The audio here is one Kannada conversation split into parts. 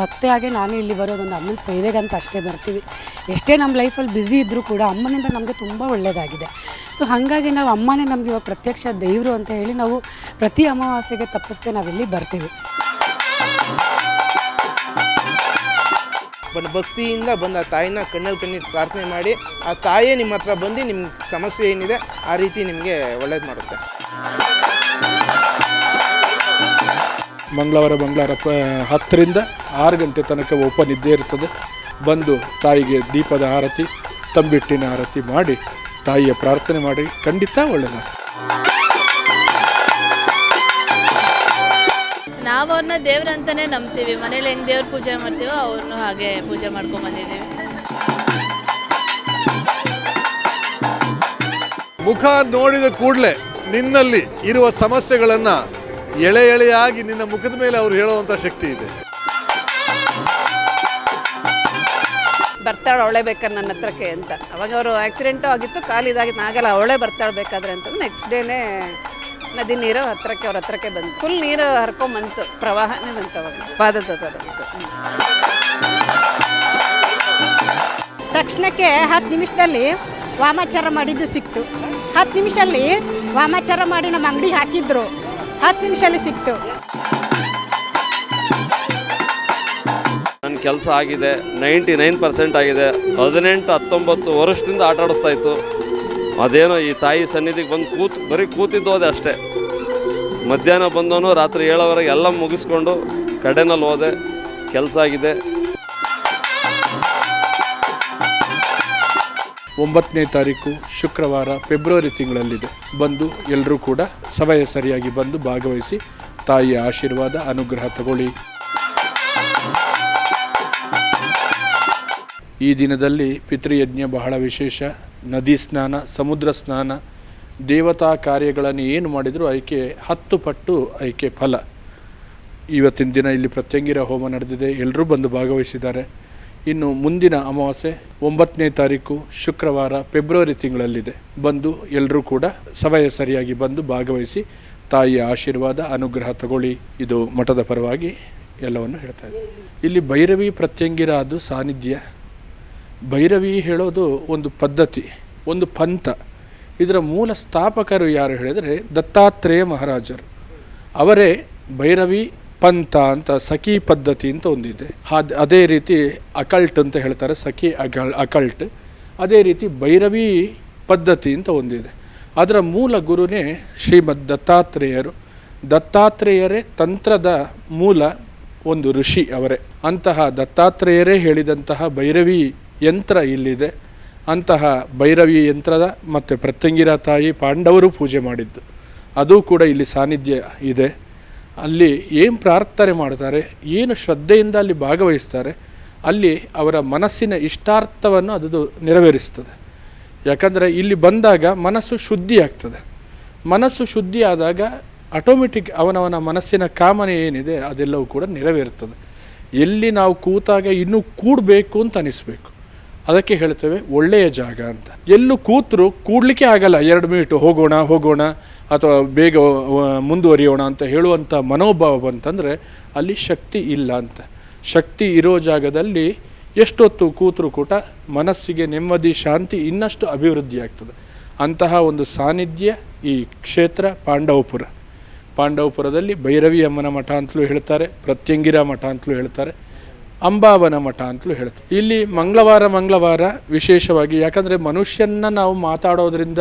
ಭಕ್ತಿಯಾಗೆ ನಾನು ಇಲ್ಲಿ ಬರೋದೊಂದು ಅಮ್ಮನ ಸೇವೆಗಂತ ಅಷ್ಟೇ ಬರ್ತೀವಿ. ಎಷ್ಟೇ ನಮ್ಮ ಲೈಫಲ್ಲಿ ಬ್ಯುಸಿ ಇದ್ದರೂ ಕೂಡ ಅಮ್ಮನಿಂದ ನಮಗೆ ತುಂಬ ಒಳ್ಳೆಯದಾಗಿದೆ ಸೊ ಹಾಗಾಗಿ ನಾವು ಅಮ್ಮನೇ ನಮಗೆ ಇವಾಗ ಪ್ರತ್ಯಕ್ಷ ದೇವರು ಅಂತ ಹೇಳಿ ನಾವು ಪ್ರತಿ ಅಮಾವಾಸ್ಯೆಗೆ ತಪ್ಪಿಸ್ದೆ ನಾವಿಲ್ಲಿ ಬರ್ತೀವಿ. ಬಟ್ ಭಕ್ತಿಯಿಂದ ಬಂದ ತಾಯಿನ ಕಣ್ಣಲ್ಲಿ ಕಣ್ಣಿಟ್ಟು ಪ್ರಾರ್ಥನೆ ಮಾಡಿ, ಆ ತಾಯೇ ನಿಮ್ಮ ಹತ್ರ ಬಂದು ನಿಮ್ಮ ಸಮಸ್ಯೆ ಏನಿದೆ ಆ ರೀತಿ ನಿಮಗೆ ಒಳ್ಳೇದು ಮಾಡುತ್ತೆ. ಮಂಗಳವಾರ ಮಂಗಳವಾರ ಪ ಹತ್ತರಿಂದ ಆರು ಗಂಟೆ ತನಕ ಓಪನ್ ಇದ್ದೇ ಇರ್ತದೆ ಬಂದು ತಾಯಿಗೆ ದೀಪದ ಆರತಿ ತಂಬಿಟ್ಟಿನ ಆರತಿ ಮಾಡಿ ತಾಯಿಯ ಪ್ರಾರ್ಥನೆ ಮಾಡಿ ಖಂಡಿತ ಒಳ್ಳೆಯದಾಗ್ತದೆ. ನಾವು ಅವ್ರನ್ನ ದೇವ್ರಂತಾನೆ ನಂಬ್ತೀವಿ. ಮನೇಲಿ ಹೆಂಗ್ ದೇವ್ರ ಪೂಜೆ ಮಾಡ್ತೀವೋ ಅವ್ರನ್ನೂ ಹಾಗೆ ಪೂಜೆ ಮಾಡ್ಕೊಂಡ್ ಬಂದಿದ್ದೀವಿ. ಮುಖ ನೋಡಿದ ಕೂಡಲೇ ನಿನ್ನಲ್ಲಿ ಇರುವ ಸಮಸ್ಯೆಗಳನ್ನು ಎಳೆ ಎಳೆಯಾಗಿ ನಿನ್ನ ಮುಖದ ಮೇಲೆ ಅವ್ರು ಹೇಳುವಂಥ ಶಕ್ತಿ ಇದೆ. ಬರ್ತಾಳೆ ಅವಳೆ ಬೇಕಾದ್ರೆ ನನ್ನ ಹತ್ರಕ್ಕೆ ಅಂತ. ಅವಾಗ ಅವರು ಆಕ್ಸಿಡೆಂಟು ಆಗಿತ್ತು ಕಾಲಿದಾಗಿತ್ತು ಆಗಲ್ಲ ಅವಳೆ ಬರ್ತಾಳೆ ಬೇಕಾದ್ರೆ ಅಂತ. ನೆಕ್ಸ್ಟ್ ಡೇನೇ ನದಿ ನೀರು ಹತ್ರಕ್ಕೆ ಅವ್ರ ಹತ್ರಕ್ಕೆ ಬಂತು. ಫುಲ್ ನೀರು ಹರ್ಕೊಂಬಂತು. ಪ್ರವಾಹನೇ ಬಂತು ಅವಾಗ. ಪಾದದ. ತಕ್ಷಣಕ್ಕೆ ಹತ್ತು ನಿಮಿಷದಲ್ಲಿ ವಾಮಾಚಾರ ಮಾಡಿದ್ದು ಸಿಕ್ತು. ಹತ್ತು ನಿಮಿಷದಲ್ಲಿ ವಾಮಾಚಾರ ಮಾಡಿ ನಮ್ಮ ಅಂಗಡಿ ಹಾಕಿದ್ರು. ಹತ್ತು ನಿಮಿಷಲ್ಲಿ ಸಿಕ್ತು. ನನ್ನ ಕೆಲಸ ಆಗಿದೆ, ನೈಂಟಿ ನೈನ್ ಪರ್ಸೆಂಟ್ ಆಗಿದೆ. ಹದಿನೆಂಟು ಹತ್ತೊಂಬತ್ತು ವರ್ಷದಿಂದ ಆಟ ಆಡಿಸ್ತಾ ಇತ್ತು. ಅದೇನೋ ಈ ತಾಯಿ ಸನ್ನಿಧಿಗೆ ಬಂದು ಕೂತು, ಬರೀ ಕೂತಿದ್ದು ಹೋದೆ ಅಷ್ಟೇ. ಮಧ್ಯಾಹ್ನ ಬಂದವನು ರಾತ್ರಿ ಏಳೋವರೆಗೆ ಎಲ್ಲ ಮುಗಿಸ್ಕೊಂಡು ಕಡೆನಲ್ಲಿ ಹೋದೆ. ಕೆಲಸ ಆಗಿದೆ. ಒಂಬತ್ತನೇ ತಾರೀಕು ಶುಕ್ರವಾರ ಫೆಬ್ರವರಿ ತಿಂಗಳಲ್ಲಿದೆ. ಬಂದು ಎಲ್ಲರೂ ಕೂಡ ಸಮಯ ಸರಿಯಾಗಿ ಬಂದು ಭಾಗವಹಿಸಿ ತಾಯಿಯ ಆಶೀರ್ವಾದ, ಅನುಗ್ರಹ ತಗೊಳ್ಳಿ. ಈ ದಿನದಲ್ಲಿ ಪಿತೃಯಜ್ಞ ಬಹಳ ವಿಶೇಷ. ನದಿ ಸ್ನಾನ, ಸಮುದ್ರ ಸ್ನಾನ, ದೇವತಾ ಕಾರ್ಯಗಳನ್ನು ಏನು ಮಾಡಿದರೂ ಆಯ್ಕೆ ಹತ್ತು ಪಟ್ಟು ಆಯ್ಕೆ ಫಲ. ಇವತ್ತಿನ ದಿನ ಇಲ್ಲಿ ಪ್ರತ್ಯಂಗಿರ ಹೋಮ ನಡೆದಿದೆ. ಎಲ್ಲರೂ ಬಂದು ಭಾಗವಹಿಸಿದ್ದಾರೆ. ಇನ್ನು ಮುಂದಿನ ಅಮಾವಾಸ್ಯೆ ಒಂಬತ್ತನೇ ತಾರೀಕು ಶುಕ್ರವಾರ ಫೆಬ್ರವರಿ ತಿಂಗಳಲ್ಲಿದೆ. ಬಂದು ಎಲ್ಲರೂ ಕೂಡ ಸಮಯ ಸರಿಯಾಗಿ ಬಂದು ಭಾಗವಹಿಸಿ ತಾಯಿಯ ಆಶೀರ್ವಾದ, ಅನುಗ್ರಹ ತಗೊಳ್ಳಿ. ಇದು ಮಠದ ಪರವಾಗಿ ಎಲ್ಲವನ್ನು ಹೇಳ್ತಾ ಇದೆ ಇಲ್ಲಿ ಭೈರವಿ ಪ್ರತ್ಯಂಗಿರ ಅದು ಸಾನ್ನಿಧ್ಯ. ಭೈರವಿ ಹೇಳೋದು ಒಂದು ಪದ್ಧತಿ, ಒಂದು ಪಂಥ. ಇದರ ಮೂಲ ಸ್ಥಾಪಕರು ಯಾರು ಹೇಳಿದರೆ ದತ್ತಾತ್ರೇಯ ಮಹಾರಾಜರು. ಅವರೇ ಭೈರವಿ ಪಂಥ ಅಂತ ಸಖಿ ಪದ್ಧತಿ ಅಂತ ಒಂದಿದೆ. ಅದ್- ರೀತಿ ಅಕಲ್ಟ್ ಅಂತ ಹೇಳ್ತಾರೆ, ಸಖಿ ಅಕಲ್, ಅಕಲ್ಟ್. ಅದೇ ರೀತಿ ಭೈರವಿ ಪದ್ಧತಿ ಅಂತ ಒಂದಿದೆ. ಅದರ ಮೂಲ ಗುರುನೇ ಶ್ರೀಮದ್ ದತ್ತಾತ್ರೇಯರು. ದತ್ತಾತ್ರೇಯರೇ ತಂತ್ರದ ಮೂಲ ಒಂದು ಋಷಿ ಅವರೇ. ಅಂತಹ ದತ್ತಾತ್ರೇಯರೇ ಹೇಳಿದಂತಹ ಭೈರವಿ ಯಂತ್ರ ಇಲ್ಲಿದೆ. ಅಂತಹ ಭೈರವಿ ಯಂತ್ರದ ಮತ್ತು ಪ್ರತ್ಯಂಗಿರ ತಾಯಿ ಪಾಂಡವರು ಪೂಜೆ ಮಾಡಿದ್ದು. ಅದು ಕೂಡ ಇಲ್ಲಿ ಸಾನ್ನಿಧ್ಯ ಇದೆ. ಅಲ್ಲಿ ಏನು ಪ್ರಾರ್ಥನೆ ಮಾಡ್ತಾರೆ ಏನು ಶ್ರದ್ಧೆಯಿಂದ ಅಲ್ಲಿ ಭಾಗವಹಿಸ್ತಾರೆ ಅಲ್ಲಿ ಅವರ ಮನಸ್ಸಿನ ಇಷ್ಟಾರ್ಥವನ್ನು ಅದು ನೆರವೇರಿಸ್ತದೆ ಯಾಕಂದರೆ ಇಲ್ಲಿ ಬಂದಾಗ ಮನಸ್ಸು ಶುದ್ಧಿ ಆಗ್ತದೆ ಮನಸ್ಸು ಶುದ್ಧಿ ಆದಾಗ ಆಟೋಮೆಟಿಕ್ ಅವನವನ ಮನಸ್ಸಿನ ಕಾಮನೆ ಏನಿದೆ, ಅದೆಲ್ಲವೂ ಕೂಡ ನೆರವೇರ್ತದೆ ಎಲ್ಲಿ ನಾವು ಕೂತಾಗ ಇನ್ನೂ ಕೂಡಬೇಕು ಅಂತ ಅನಿಸ್ಬೇಕು. ಅದಕ್ಕೆ ಹೇಳ್ತೇವೆ, ಒಳ್ಳೆಯ ಜಾಗ ಅಂತ. ಎಲ್ಲೂ ಕೂತರು ಕೂಡಲಿಕ್ಕೆ ಆಗಲ್ಲ. ಎರಡು ಮೀಟು ಹೋಗೋಣ ಹೋಗೋಣ. ಅಥವಾ ಬೇಗ ಮುಂದುವರಿಯೋಣ ಅಂತ ಹೇಳುವಂಥ ಮನೋಭಾವ ಬಂತಂದರೆ ಅಲ್ಲಿ ಶಕ್ತಿ ಇಲ್ಲ ಅಂತ. ಶಕ್ತಿ ಇರೋ ಜಾಗದಲ್ಲಿ ಎಷ್ಟೊತ್ತು ಕೂತರು ಕೂಡ ಮನಸ್ಸಿಗೆ ನೆಮ್ಮದಿ, ಶಾಂತಿ ಇನ್ನಷ್ಟು ಅಭಿವೃದ್ಧಿ ಆಗ್ತದೆ. ಅಂತಹ ಒಂದು ಸಾನ್ನಿಧ್ಯ ಈ ಕ್ಷೇತ್ರ ಪಾಂಡವಪುರ. ಪಾಂಡವಪುರದಲ್ಲಿ ಭೈರವಿ ಅಮ್ಮನ ಮಠ ಅಂತಲೂ ಹೇಳ್ತಾರೆ, ಪ್ರತ್ಯಂಗಿರ ಮಠ ಅಂತಲೂ ಹೇಳ್ತಾರೆ, ಅಂಬಾವನ ಮಠ ಅಂತಲೂ ಹೇಳ್ತಾರೆ. ಇಲ್ಲಿ ಮಂಗಳವಾರ ಮಂಗಳವಾರ ವಿಶೇಷವಾಗಿ, ಯಾಕಂದರೆ ಮನುಷ್ಯನ ನಾವು ಮಾತಾಡೋದ್ರಿಂದ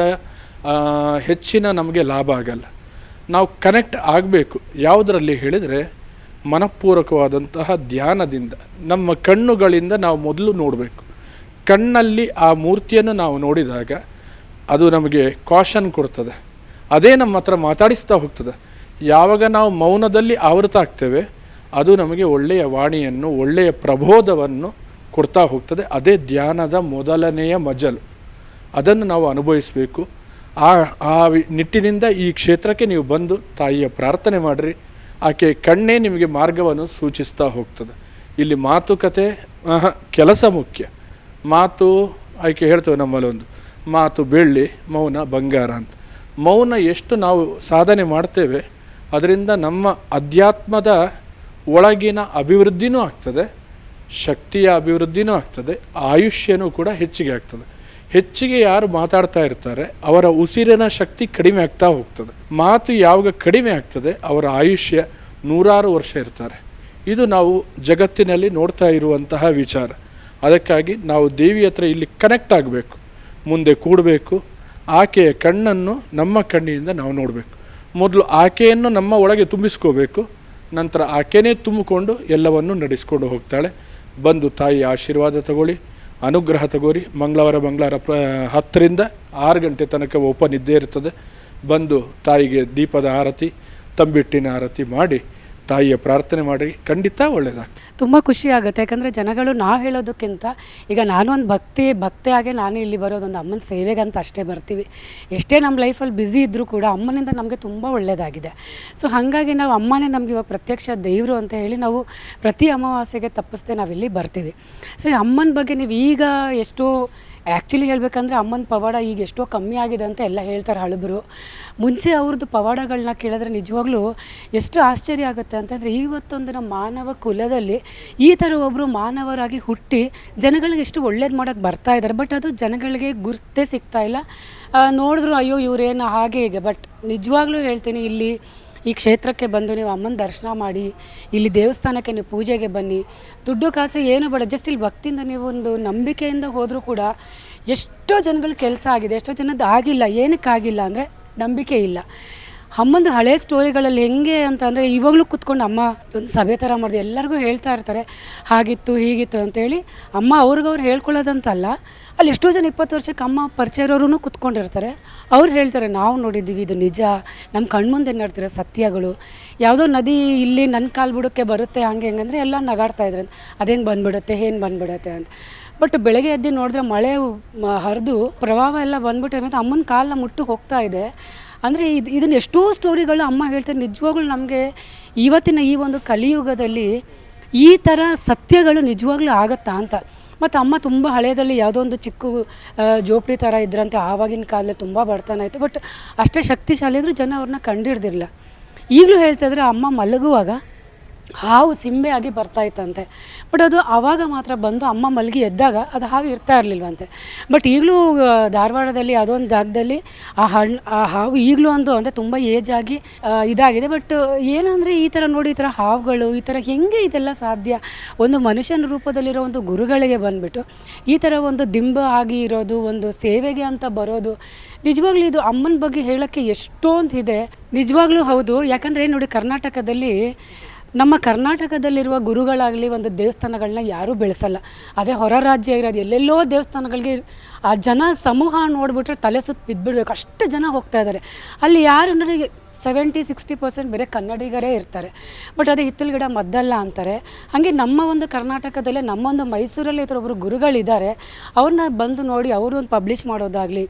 ಹೆಚ್ಚಿನ ನಮಗೆ ಲಾಭ ಆಗಲ್ಲ. ನಾವು ಕನೆಕ್ಟ್ ಆಗಬೇಕು. ಯಾವುದರಲ್ಲಿ ಹೇಳಿದರೆ ಮನಪೂರ್ವಕವಾದಂತಹ ಧ್ಯಾನದಿಂದ, ನಮ್ಮ ಕಣ್ಣುಗಳಿಂದ ನಾವು ಮೊದಲು ನೋಡಬೇಕು. ಕಣ್ಣಲ್ಲಿ ಆ ಮೂರ್ತಿಯನ್ನು ನಾವು ನೋಡಿದಾಗ ಅದು ನಮಗೆ ಕಾಷನ್ ಕೊಡ್ತದೆ. ಅದೇ ನಮ್ಮ ಹತ್ರ ಮಾತಾಡಿಸ್ತಾ ಹೋಗ್ತದೆ. ಯಾವಾಗ ನಾವು ಮೌನದಲ್ಲಿ ಆವೃತ ಆಗ್ತೇವೆ, ಅದು ನಮಗೆ ಒಳ್ಳೆಯ ವಾಣಿಯನ್ನು, ಒಳ್ಳೆಯ ಪ್ರಬೋಧವನ್ನು ಕೊಡ್ತಾ ಹೋಗ್ತದೆ. ಅದೇ ಧ್ಯಾನದ ಮೊದಲನೆಯ ಮಜಲು. ಅದನ್ನು ನಾವು ಅನುಭವಿಸಬೇಕು. ಆ ಆ ನಿಟ್ಟಿನಿಂದ ಈ ಕ್ಷೇತ್ರಕ್ಕೆ ನೀವು ಬಂದು ತಾಯಿಯ ಪ್ರಾರ್ಥನೆ ಮಾಡಿರಿ. ಆಕೆ ಕಣ್ಣೇ ನಿಮಗೆ ಮಾರ್ಗವನ್ನು ಸೂಚಿಸ್ತಾ ಹೋಗ್ತದೆ. ಇಲ್ಲಿ ಮಾತುಕತೆ ಕೆಲಸ ಮುಖ್ಯ. ಮಾತು, ಆಕೆ ಹೇಳ್ತೇವೆ ನಮ್ಮಲ್ಲಿ ಒಂದು, ಮಾತು ಬೆಳ್ಳಿ, ಮೌನ ಬಂಗಾರ ಅಂತ. ಮೌನ ಎಷ್ಟು ನಾವು ಸಾಧನೆ ಮಾಡ್ತೇವೆ, ಅದರಿಂದ ನಮ್ಮ ಅಧ್ಯಾತ್ಮದ ಒಳಗಿನ ಅಭಿವೃದ್ಧಿನೂ ಆಗ್ತದೆ, ಶಕ್ತಿಯ ಅಭಿವೃದ್ಧಿನೂ ಆಗ್ತದೆ, ಆಯುಷ್ಯನೂ ಕೂಡ ಹೆಚ್ಚಿಗೆ ಆಗ್ತದೆ. ಹೆಚ್ಚಿಗೆ ಯಾರು ಮಾತಾಡ್ತಾ ಇರ್ತಾರೆ, ಅವರ ಉಸಿರಿನ ಶಕ್ತಿ ಕಡಿಮೆ ಆಗ್ತಾ ಹೋಗ್ತದೆ. ಮಾತು ಯಾವಾಗ ಕಡಿಮೆ ಆಗ್ತದೆ, ಅವರ ಆಯುಷ್ಯ ನೂರಾರು ವರ್ಷ ಇರ್ತಾರೆ. ಇದು ನಾವು ಜಗತ್ತಿನಲ್ಲಿ ನೋಡ್ತಾ ಇರುವಂತಹ ವಿಚಾರ. ಅದಕ್ಕಾಗಿ ನಾವು ದೇವಿ ಹತ್ರ ಇಲ್ಲಿ ಕನೆಕ್ಟ್ ಆಗಬೇಕು. ಮುಂದೆ ಕೂಡಬೇಕು. ಆಕೆಯ ಕಣ್ಣನ್ನು ನಮ್ಮ ಕಣ್ಣಿನಿಂದ ನಾವು ನೋಡಬೇಕು. ಮೊದಲು ಆಕೆಯನ್ನು ನಮ್ಮ ಒಳಗೆ ತುಂಬಿಸ್ಕೋಬೇಕು. ನಂತರ ಆಕೆಯೇ ತುಂಬಿಕೊಂಡು ಎಲ್ಲವನ್ನು ನಡೆಸ್ಕೊಂಡು ಹೋಗ್ತಾಳೆ. ಬಂದು ತಾಯಿ ಆಶೀರ್ವಾದ ತಗೊಳ್ಳಿ. ಅನುಗ್ರಹ ತಗೋರಿ. ಮಂಗಳವಾರ ಮಂಗಳವಾರ, ಪ್ರ, ಹತ್ತರಿಂದ ಆರು ಗಂಟೆ ತನಕ ಓಪನ್ ಇದ್ದೇ ಇರ್ತದೆ. ಬಂದು ತಾಯಿಗೆ ದೀಪದ ಆರತಿ, ತಂಬಿಟ್ಟಿನ ಆರತಿ ಮಾಡಿ ತಾಯಿಯ ಪ್ರಾರ್ಥನೆ ಮಾಡಿ ಖಂಡಿತ ಒಳ್ಳೆಯದಾಗ್ತದೆ ತುಂಬ ಖುಷಿ ಆಗುತ್ತೆ. ಯಾಕಂದರೆ ಜನಗಳು ನಾವು ಹೇಳೋದಕ್ಕಿಂತ ಈಗ ನಾನು ಒಂದು ಭಕ್ತಿ ಭಕ್ತಿಯಾಗೆ ನಾನು ಇಲ್ಲಿ ಬರೋದೊಂದು ಅಮ್ಮನ ಸೇವೆಗಂತ ಅಷ್ಟೇ ಬರ್ತೀವಿ. ಎಷ್ಟೇ ನಮ್ಮ ಲೈಫಲ್ಲಿ ಬ್ಯುಸಿ ಇದ್ದರೂ ಕೂಡ ಅಮ್ಮನಿಂದ ನಮಗೆ ತುಂಬ ಒಳ್ಳೆಯದಾಗಿದೆ ಸೊ ಹಾಗಾಗಿ ನಾವು ಅಮ್ಮನೇ ನಮಗೆ ಇವಾಗ ಪ್ರತ್ಯಕ್ಷ ದೇವರು ಅಂತ ಹೇಳಿ ನಾವು ಪ್ರತಿ ಅಮಾವಾಸ್ಯೆಗೆ ತಪ್ಪಿಸ್ದೆ ನಾವಿಲ್ಲಿ ಬರ್ತೀವಿ. ಸೊ ಈ ಅಮ್ಮನ ಬಗ್ಗೆ ನೀವು ಈಗ ಎಷ್ಟೋ ಆ್ಯಕ್ಚುಲಿ ಹೇಳಬೇಕಂದ್ರೆ ಅಮ್ಮನ ಪವಾಡ ಈಗ ಎಷ್ಟೋ ಕಮ್ಮಿ ಆಗಿದೆ ಅಂತ ಎಲ್ಲ ಹೇಳ್ತಾರೆ ಹಳಬರು. ಮುಂಚೆ ಅವ್ರದ್ದು ಪವಾಡಗಳನ್ನ ಕೇಳಿದ್ರೆ ನಿಜವಾಗ್ಲೂ ಎಷ್ಟು ಆಶ್ಚರ್ಯ ಆಗುತ್ತೆ ಅಂತಂದರೆ ಇವತ್ತೊಂದು ನಮ್ಮ ಮಾನವ ಕುಲದಲ್ಲಿ ಈ ಥರ ಒಬ್ಬರು ಮಾನವರಾಗಿ ಹುಟ್ಟಿ ಜನಗಳಿಗೆ ಎಷ್ಟು ಒಳ್ಳೇದು ಮಾಡೋಕ್ಕೆ ಬರ್ತಾ ಇದ್ದಾರೆ. ಬಟ್ ಅದು ಜನಗಳಿಗೆ ಗುರ್ತೇ ಸಿಗ್ತಾ ಇಲ್ಲ. ನೋಡಿದ್ರು ಅಯ್ಯೋ ಇವರೇನು ಹಾಗೆ ಹೀಗೆ. ಬಟ್ ನಿಜವಾಗ್ಲೂ ಹೇಳ್ತೀನಿ ಇಲ್ಲಿ ಈ ಕ್ಷೇತ್ರಕ್ಕೆ ಬಂದು ನೀವು ಅಮ್ಮನ ದರ್ಶನ ಮಾಡಿ, ಇಲ್ಲಿ ದೇವಸ್ಥಾನಕ್ಕೆ ನೀವು ಪೂಜೆಗೆ ಬನ್ನಿ. ದುಡ್ಡು ಕಾಸು ಏನು ಬೇಡ ಜಸ್ಟ್ ಇಲ್ಲಿ ಭಕ್ತಿಯಿಂದ ನೀವು ಒಂದು ನಂಬಿಕೆಯಿಂದ ಹೋದರೂ ಕೂಡ ಎಷ್ಟೋ ಜನಗಳ ಕೆಲಸ ಆಗಿದೆ, ಎಷ್ಟೋ ಜನದ್ದು ಆಗಿಲ್ಲ, ಏನಕ್ಕಾಗಿಲ್ಲ ಅಂದರೆ ನಂಬಿಕೆ ಇಲ್ಲ. ಅಮ್ಮಂದು ಹಳೆ ಸ್ಟೋರಿಗಳಲ್ಲಿ ಹೆಂಗೆ ಅಂತ ಅಂದರೆ ಇವಾಗಲೂ ಕುತ್ಕೊಂಡು ಅಮ್ಮ ಒಂದು ಸಭೆ ಥರ ಮಾಡಿದೆ ಎಲ್ಲರಿಗೂ ಹೇಳ್ತಾ ಇರ್ತಾರೆ, ಹಾಗಿತ್ತು, ಹೀಗಿತ್ತು ಅಂತೇಳಿ ಅಮ್ಮ ಅವ್ರಿಗವ್ರು ಹೇಳ್ಕೊಳ್ಳೋದಂತಲ್ಲ, ಅಲ್ಲಿ ಎಷ್ಟೋ ಜನ ಇಪ್ಪತ್ತು ವರ್ಷಕ್ಕೆ ಅಮ್ಮ ಪರಿಚಯ ಇರೋರು ಕುತ್ಕೊಂಡಿರ್ತಾರೆ. ಅವ್ರು ಹೇಳ್ತಾರೆ, ನಾವು ನೋಡಿದ್ದೀವಿ, ಇದು ನಿಜ, ನಮ್ಮ ಕಣ್ಮುಂದೆ ನಡ್ತಿರೋ ಸತ್ಯಗಳು, ಯಾವುದೋ ನದಿ ಇಲ್ಲಿ ನನ್ನ ಕಾಲು ಬುಡಕ್ಕೆ ಬರುತ್ತೆ, ಹಂಗೆ ಹೆಂಗಂದರೆ ಎಲ್ಲ ನಗಾಡ್ತಾ ಇದ್ರೆ ಅದೇನು ಬಂದ್ಬಿಡುತ್ತೆ, ಏನು ಬಂದ್ಬಿಡುತ್ತೆ ಅಂತ. ಬಟ್ ಬೆಳಗ್ಗೆ ಎದ್ದು ನೋಡಿದ್ರೆ ಮಳೆ ಹರಿದು ಪ್ರವಾಹ ಎಲ್ಲ ಬಂದ್ಬಿಟ್ಟು ಏನಂತ ಅಮ್ಮನ ಕಾಲನ್ನ ಮುಟ್ಟು ಹೋಗ್ತಾ ಇದೆ. ಅಂದರೆ ಇದು ಇದನ್ನ ಎಷ್ಟೋ ಸ್ಟೋರಿಗಳು ಅಮ್ಮ ಹೇಳ್ತಾರೆ, ನಿಜವಾಗ್ಲೂ ನಮಗೆ ಇವತ್ತಿನ ಈ ಒಂದು ಕಲಿಯುಗದಲ್ಲಿ ಈ ಥರ ಸತ್ಯಗಳು ನಿಜವಾಗ್ಲೂ ಆಗತ್ತಾ ಅಂತ. ಮತ್ತು ಅಮ್ಮ ತುಂಬ ಹಳೆಯದಲ್ಲಿ ಯಾವುದೋ ಒಂದು ಚಿಕ್ಕ ಜೋಪಡಿ ಥರ ಇದ್ರಂತೆ, ಆವಾಗಿನ ಕಾಲದಲ್ಲಿ ತುಂಬ ಬಡತನ ಇತ್ತು ಬಟ್ ಅಷ್ಟೇ ಶಕ್ತಿಶಾಲಿ ಇದ್ದರೂ ಜನ ಅವ್ರನ್ನ ಕಂಡಿಡ್ದಿರಲಿಲ್ಲ. ಈಗಲೂ ಹೇಳ್ತಾ ಇದ್ರೆ ಅಮ್ಮ ಮಲಗುವಾಗ ಹಾವು ಸಿಂಬೆ ಆಗಿ ಬರ್ತಾ ಇತ್ತಂತೆ. ಬಟ್ ಅದು ಆವಾಗ ಮಾತ್ರ ಬಂದು ಅಮ್ಮ ಮಲಗಿ ಎದ್ದಾಗ ಅದು ಹಾವು ಇರ್ತಾ ಇರಲಿಲ್ವಂತೆ. ಬಟ್ ಈಗಲೂ ಧಾರವಾಡದಲ್ಲಿ ಅದೊಂದು ಜಾಗದಲ್ಲಿ ಆ ಹಣ್ಣು ಆ ಹಾವು ಈಗಲೂ ಒಂದು ಅಂದರೆ ತುಂಬ ಏಜ್ ಆಗಿ ಇದಾಗಿದೆ. ಬಟ್ ಏನಂದರೆ ಈ ಥರ ನೋಡಿ, ಈ ಥರ ಹಾವುಗಳು, ಈ ಥರ ಹೆಂಗೆ ಇದೆಲ್ಲ ಸಾಧ್ಯ? ಒಂದು ಮನುಷ್ಯನ ರೂಪದಲ್ಲಿರೋ ಒಂದು ಗುರುಗಳಿಗೆ ಬಂದುಬಿಟ್ಟು ಈ ಥರ ಒಂದು ದಿಂಬ ಆಗಿ ಇರೋದು, ಒಂದು ಸೇವೆಗೆ ಅಂತ ಬರೋದು, ನಿಜವಾಗ್ಲೂ ಇದು ಅಮ್ಮನ ಬಗ್ಗೆ ಹೇಳೋಕ್ಕೆ ಎಷ್ಟೊಂದು ಇದೆ. ನಿಜವಾಗ್ಲೂ ಹೌದು. ಯಾಕಂದರೆ ನೋಡಿ, ಕರ್ನಾಟಕದಲ್ಲಿ ನಮ್ಮ ಕರ್ನಾಟಕದಲ್ಲಿರುವ ಗುರುಗಳಾಗಲಿ ಒಂದು ದೇವಸ್ಥಾನಗಳನ್ನ ಯಾರೂ ಬೆಳೆಸಲ್ಲ. ಅದೇ ಹೊರ ರಾಜ್ಯ ಇರೋದು, ಎಲ್ಲೆಲ್ಲೋ ದೇವಸ್ಥಾನಗಳಿಗೆ ಆ ಜನ ಸಮೂಹ ನೋಡಿಬಿಟ್ರೆ ತಲೆ ಸುತ್ತ ಬಿದ್ದುಬಿಡ್ಬೇಕು. ಅಷ್ಟು ಜನ ಹೋಗ್ತಾ ಇದ್ದಾರೆ. ಅಲ್ಲಿ ಯಾರು ಅಂದರೆ ಸೆವೆಂಟಿ ಸಿಕ್ಸ್ಟಿ ಪರ್ಸೆಂಟ್ ಬೇರೆ ಕನ್ನಡಿಗರೇ ಇರ್ತಾರೆ. ಬಟ್ ಅದೇ ಹಿತ್ತಲ ಗಿಡ ಮದ್ದಲ್ಲ ಅಂತಾರೆ. ಹಾಗೆ ನಮ್ಮ ಒಂದು ಕರ್ನಾಟಕದಲ್ಲೇ ನಮ್ಮೊಂದು ಮೈಸೂರಲ್ಲಿ ಈ ಒಬ್ಬರು ಗುರುಗಳಿದ್ದಾರೆ. ಅವ್ರನ್ನ ಬಂದು ನೋಡಿ ಅವರು ಒಂದು ಪಬ್ಲಿಷ್ ಮಾಡೋದಾಗಲಿ,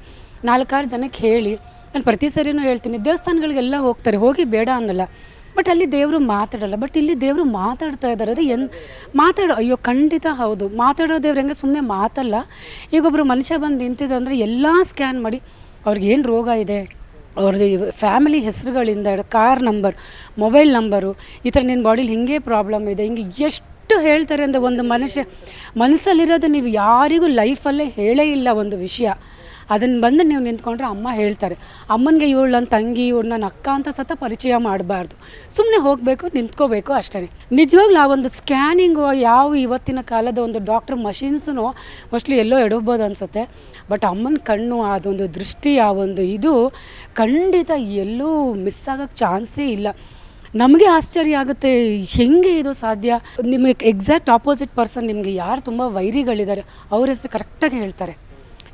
ನಾಲ್ಕಾರು ಜನಕ್ಕೆ ಹೇಳಿ, ನಾನು ಪ್ರತಿ ಸರಿನೂ ಹೇಳ್ತೀನಿ, ದೇವಸ್ಥಾನಗಳಿಗೆಲ್ಲ ಹೋಗ್ತಾರೆ, ಹೋಗಿ ಬೇಡ ಅನ್ನಲ್ಲ. ಬಟ್ ಅಲ್ಲಿ ದೇವರು ಮಾತಾಡಲ್ಲ. ಬಟ್ ಇಲ್ಲಿ ದೇವರು ಮಾತಾಡ್ತಾ ಇದ್ದಾರೆ. ಅದು ಎನ್ ಮಾತಾಡೋ ಅಯ್ಯೋ, ಖಂಡಿತ ಹೌದು. ಮಾತಾಡೋ ದೇವ್ರು ಹೆಂಗೆ ಸುಮ್ಮನೆ ಮಾತಲ್ಲ. ಈಗ ಒಬ್ಬರು ಮನುಷ್ಯ ಬಂದು ನಿಂತಿದೆ ಅಂದರೆ ಎಲ್ಲ ಸ್ಕ್ಯಾನ್ ಮಾಡಿ ಅವ್ರಿಗೇನು ರೋಗ ಇದೆ? ಅವ್ರದ್ದು ಫ್ಯಾಮಿಲಿ ಹೆಸರುಗಳಿಂದ ಕಾರ್ ನಂಬರ್ ಮೊಬೈಲ್ ನಂಬರು ಈ ಥರ ನಿನ್ನ ಬಾಡಿಲಿ ಹಿಂಗೆ ಪ್ರಾಬ್ಲಮ್ ಇದೆ. ಹಿಂಗೆ ಎಷ್ಟು ಹೇಳ್ತಾರೆ ಅಂದರೆ ಒಂದು ಮನುಷ್ಯ ಮನಸ್ಸಲ್ಲಿರೋದು ನೀವು ಯಾರಿಗೂ ಲೈಫಲ್ಲೇ ಹೇಳೇ ಇಲ್ಲ ಒಂದು ವಿಷಯ. ಅದನ್ನು ಬಂದು ನೀವು ನಿಂತ್ಕೊಂಡ್ರೆ ಅಮ್ಮ ಹೇಳ್ತಾರೆ, ಅಮ್ಮನಿಗೆ ಇವಳು ನನ್ನ ತಂಗಿ, ಇವಳು ನನ್ನ ಅಕ್ಕ ಅಂತ ಸತ ಪರಿಚಯ ಮಾಡಬಾರ್ದು. ಸುಮ್ಮನೆ ಹೋಗಬೇಕು, ನಿಂತ್ಕೋಬೇಕು ಅಷ್ಟೇ ನಿಜವಾಗ್ಲೂ ಆ ಒಂದು ಸ್ಕ್ಯಾನಿಂಗು ಯಾವ ಇವತ್ತಿನ ಕಾಲದ ಒಂದು ಡಾಕ್ಟ್ರ್ ಮಷಿನ್ಸೂ ಮೋಸ್ಟ್ಲಿ ಎಲ್ಲೋ ಎಡಬೋದು ಅನಿಸುತ್ತೆ. ಬಟ್ ಅಮ್ಮನ ಕಣ್ಣು ಅದೊಂದು ದೃಷ್ಟಿ, ಆ ಒಂದು ಇದು ಖಂಡಿತ ಎಲ್ಲೂ ಮಿಸ್ ಆಗೋಕ್ಕೆ ಚಾನ್ಸೇ ಇಲ್ಲ. ನಮಗೆ ಆಶ್ಚರ್ಯ ಆಗುತ್ತೆ, ಹೆಂಗೆ ಇದು ಸಾಧ್ಯ? ನಿಮಗೆ ಎಕ್ಸಾಕ್ಟ್ ಆಪೋಸಿಟ್ ಪರ್ಸನ್ ನಿಮಗೆ ಯಾರು ತುಂಬ ವೈರಿಗಳಿದ್ದಾರೆ, ಅವ್ರ ಹೆಸರು ಕರೆಕ್ಟಾಗಿ ಹೇಳ್ತಾರೆ.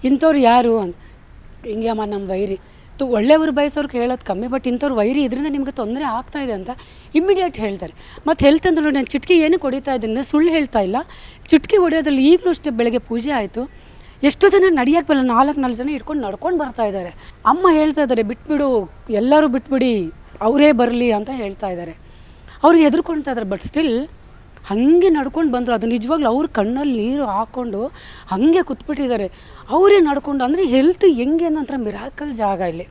ಇಂಥವ್ರು ಯಾರು ಅಂತ. ಹಿಂಗೆ ಅಮ್ಮ ನಮ್ಮ ವೈರಿ. ತು ಒಳ್ಳೆಯವ್ರು ಬಯಸೋರ್ಗೆ ಹೇಳೋದು ಕಮ್ಮಿ, ಬಟ್ ಇಂಥವ್ರು ವೈರಿ ಇದರಿಂದ ನಿಮಗೆ ತೊಂದರೆ ಆಗ್ತಾ ಇದೆ ಅಂತ ಇಮ್ಮಿಡಿಯೇಟ್ ಹೇಳ್ತಾರೆ. ಮತ್ತು ಹೆಲ್ತ್ ಅಂದ್ರೆ ನಾನು ಚಿಟ್ಕಿ ಏನು ಹೊಡಿತಾ ಇದ್ದೀನಿ ಸುಳ್ಳು ಹೇಳ್ತಾ ಇಲ್ಲ. ಚಿಟ್ಕಿ ಹೊಡೆಯೋದ್ರಲ್ಲಿ ಈಗಲೂ ಅಷ್ಟೇ ಬೆಳಗ್ಗೆ ಪೂಜೆ ಆಯಿತು. ಎಷ್ಟೋ ಜನ ನಡಿಯೋಕ್ಕೆ ಬರಲ್ಲ, ನಾಲ್ಕು ನಾಲ್ಕು ಜನ ಇಟ್ಕೊಂಡು ನಡ್ಕೊಂಡು ಬರ್ತಾ ಇದ್ದಾರೆ. ಅಮ್ಮ ಹೇಳ್ತಾ ಇದ್ದಾರೆ, ಬಿಟ್ಬಿಡು, ಎಲ್ಲರೂ ಬಿಟ್ಬಿಡಿ, ಅವರೇ ಬರಲಿ ಅಂತ ಹೇಳ್ತಾ ಇದ್ದಾರೆ. ಅವ್ರಿಗೆ ಹೆದರ್ಕೊಳ್ತಾ ಇದ್ದಾರೆ, ಬಟ್ ಸ್ಟಿಲ್ ಹಾಗೆ ನಡ್ಕೊಂಡು ಬಂದರು. ಅದು ನಿಜವಾಗ್ಲೂ ಅವ್ರ ಕಣ್ಣಲ್ಲಿ ನೀರು ಹಾಕ್ಕೊಂಡು ಹಾಗೆ ಕೂತ್ಬಿಟ್ಟಿದ್ದಾರೆ. ಅವರೇ ನಡ್ಕೊಂಡು ಅಂದರೆ ಹೆಲ್ತ್ ಹೆಂಗೆ ಅನ್ನೋ ಮಿರಾಕಲ್ ಜಾಗ ಇಲ್ಲಿ.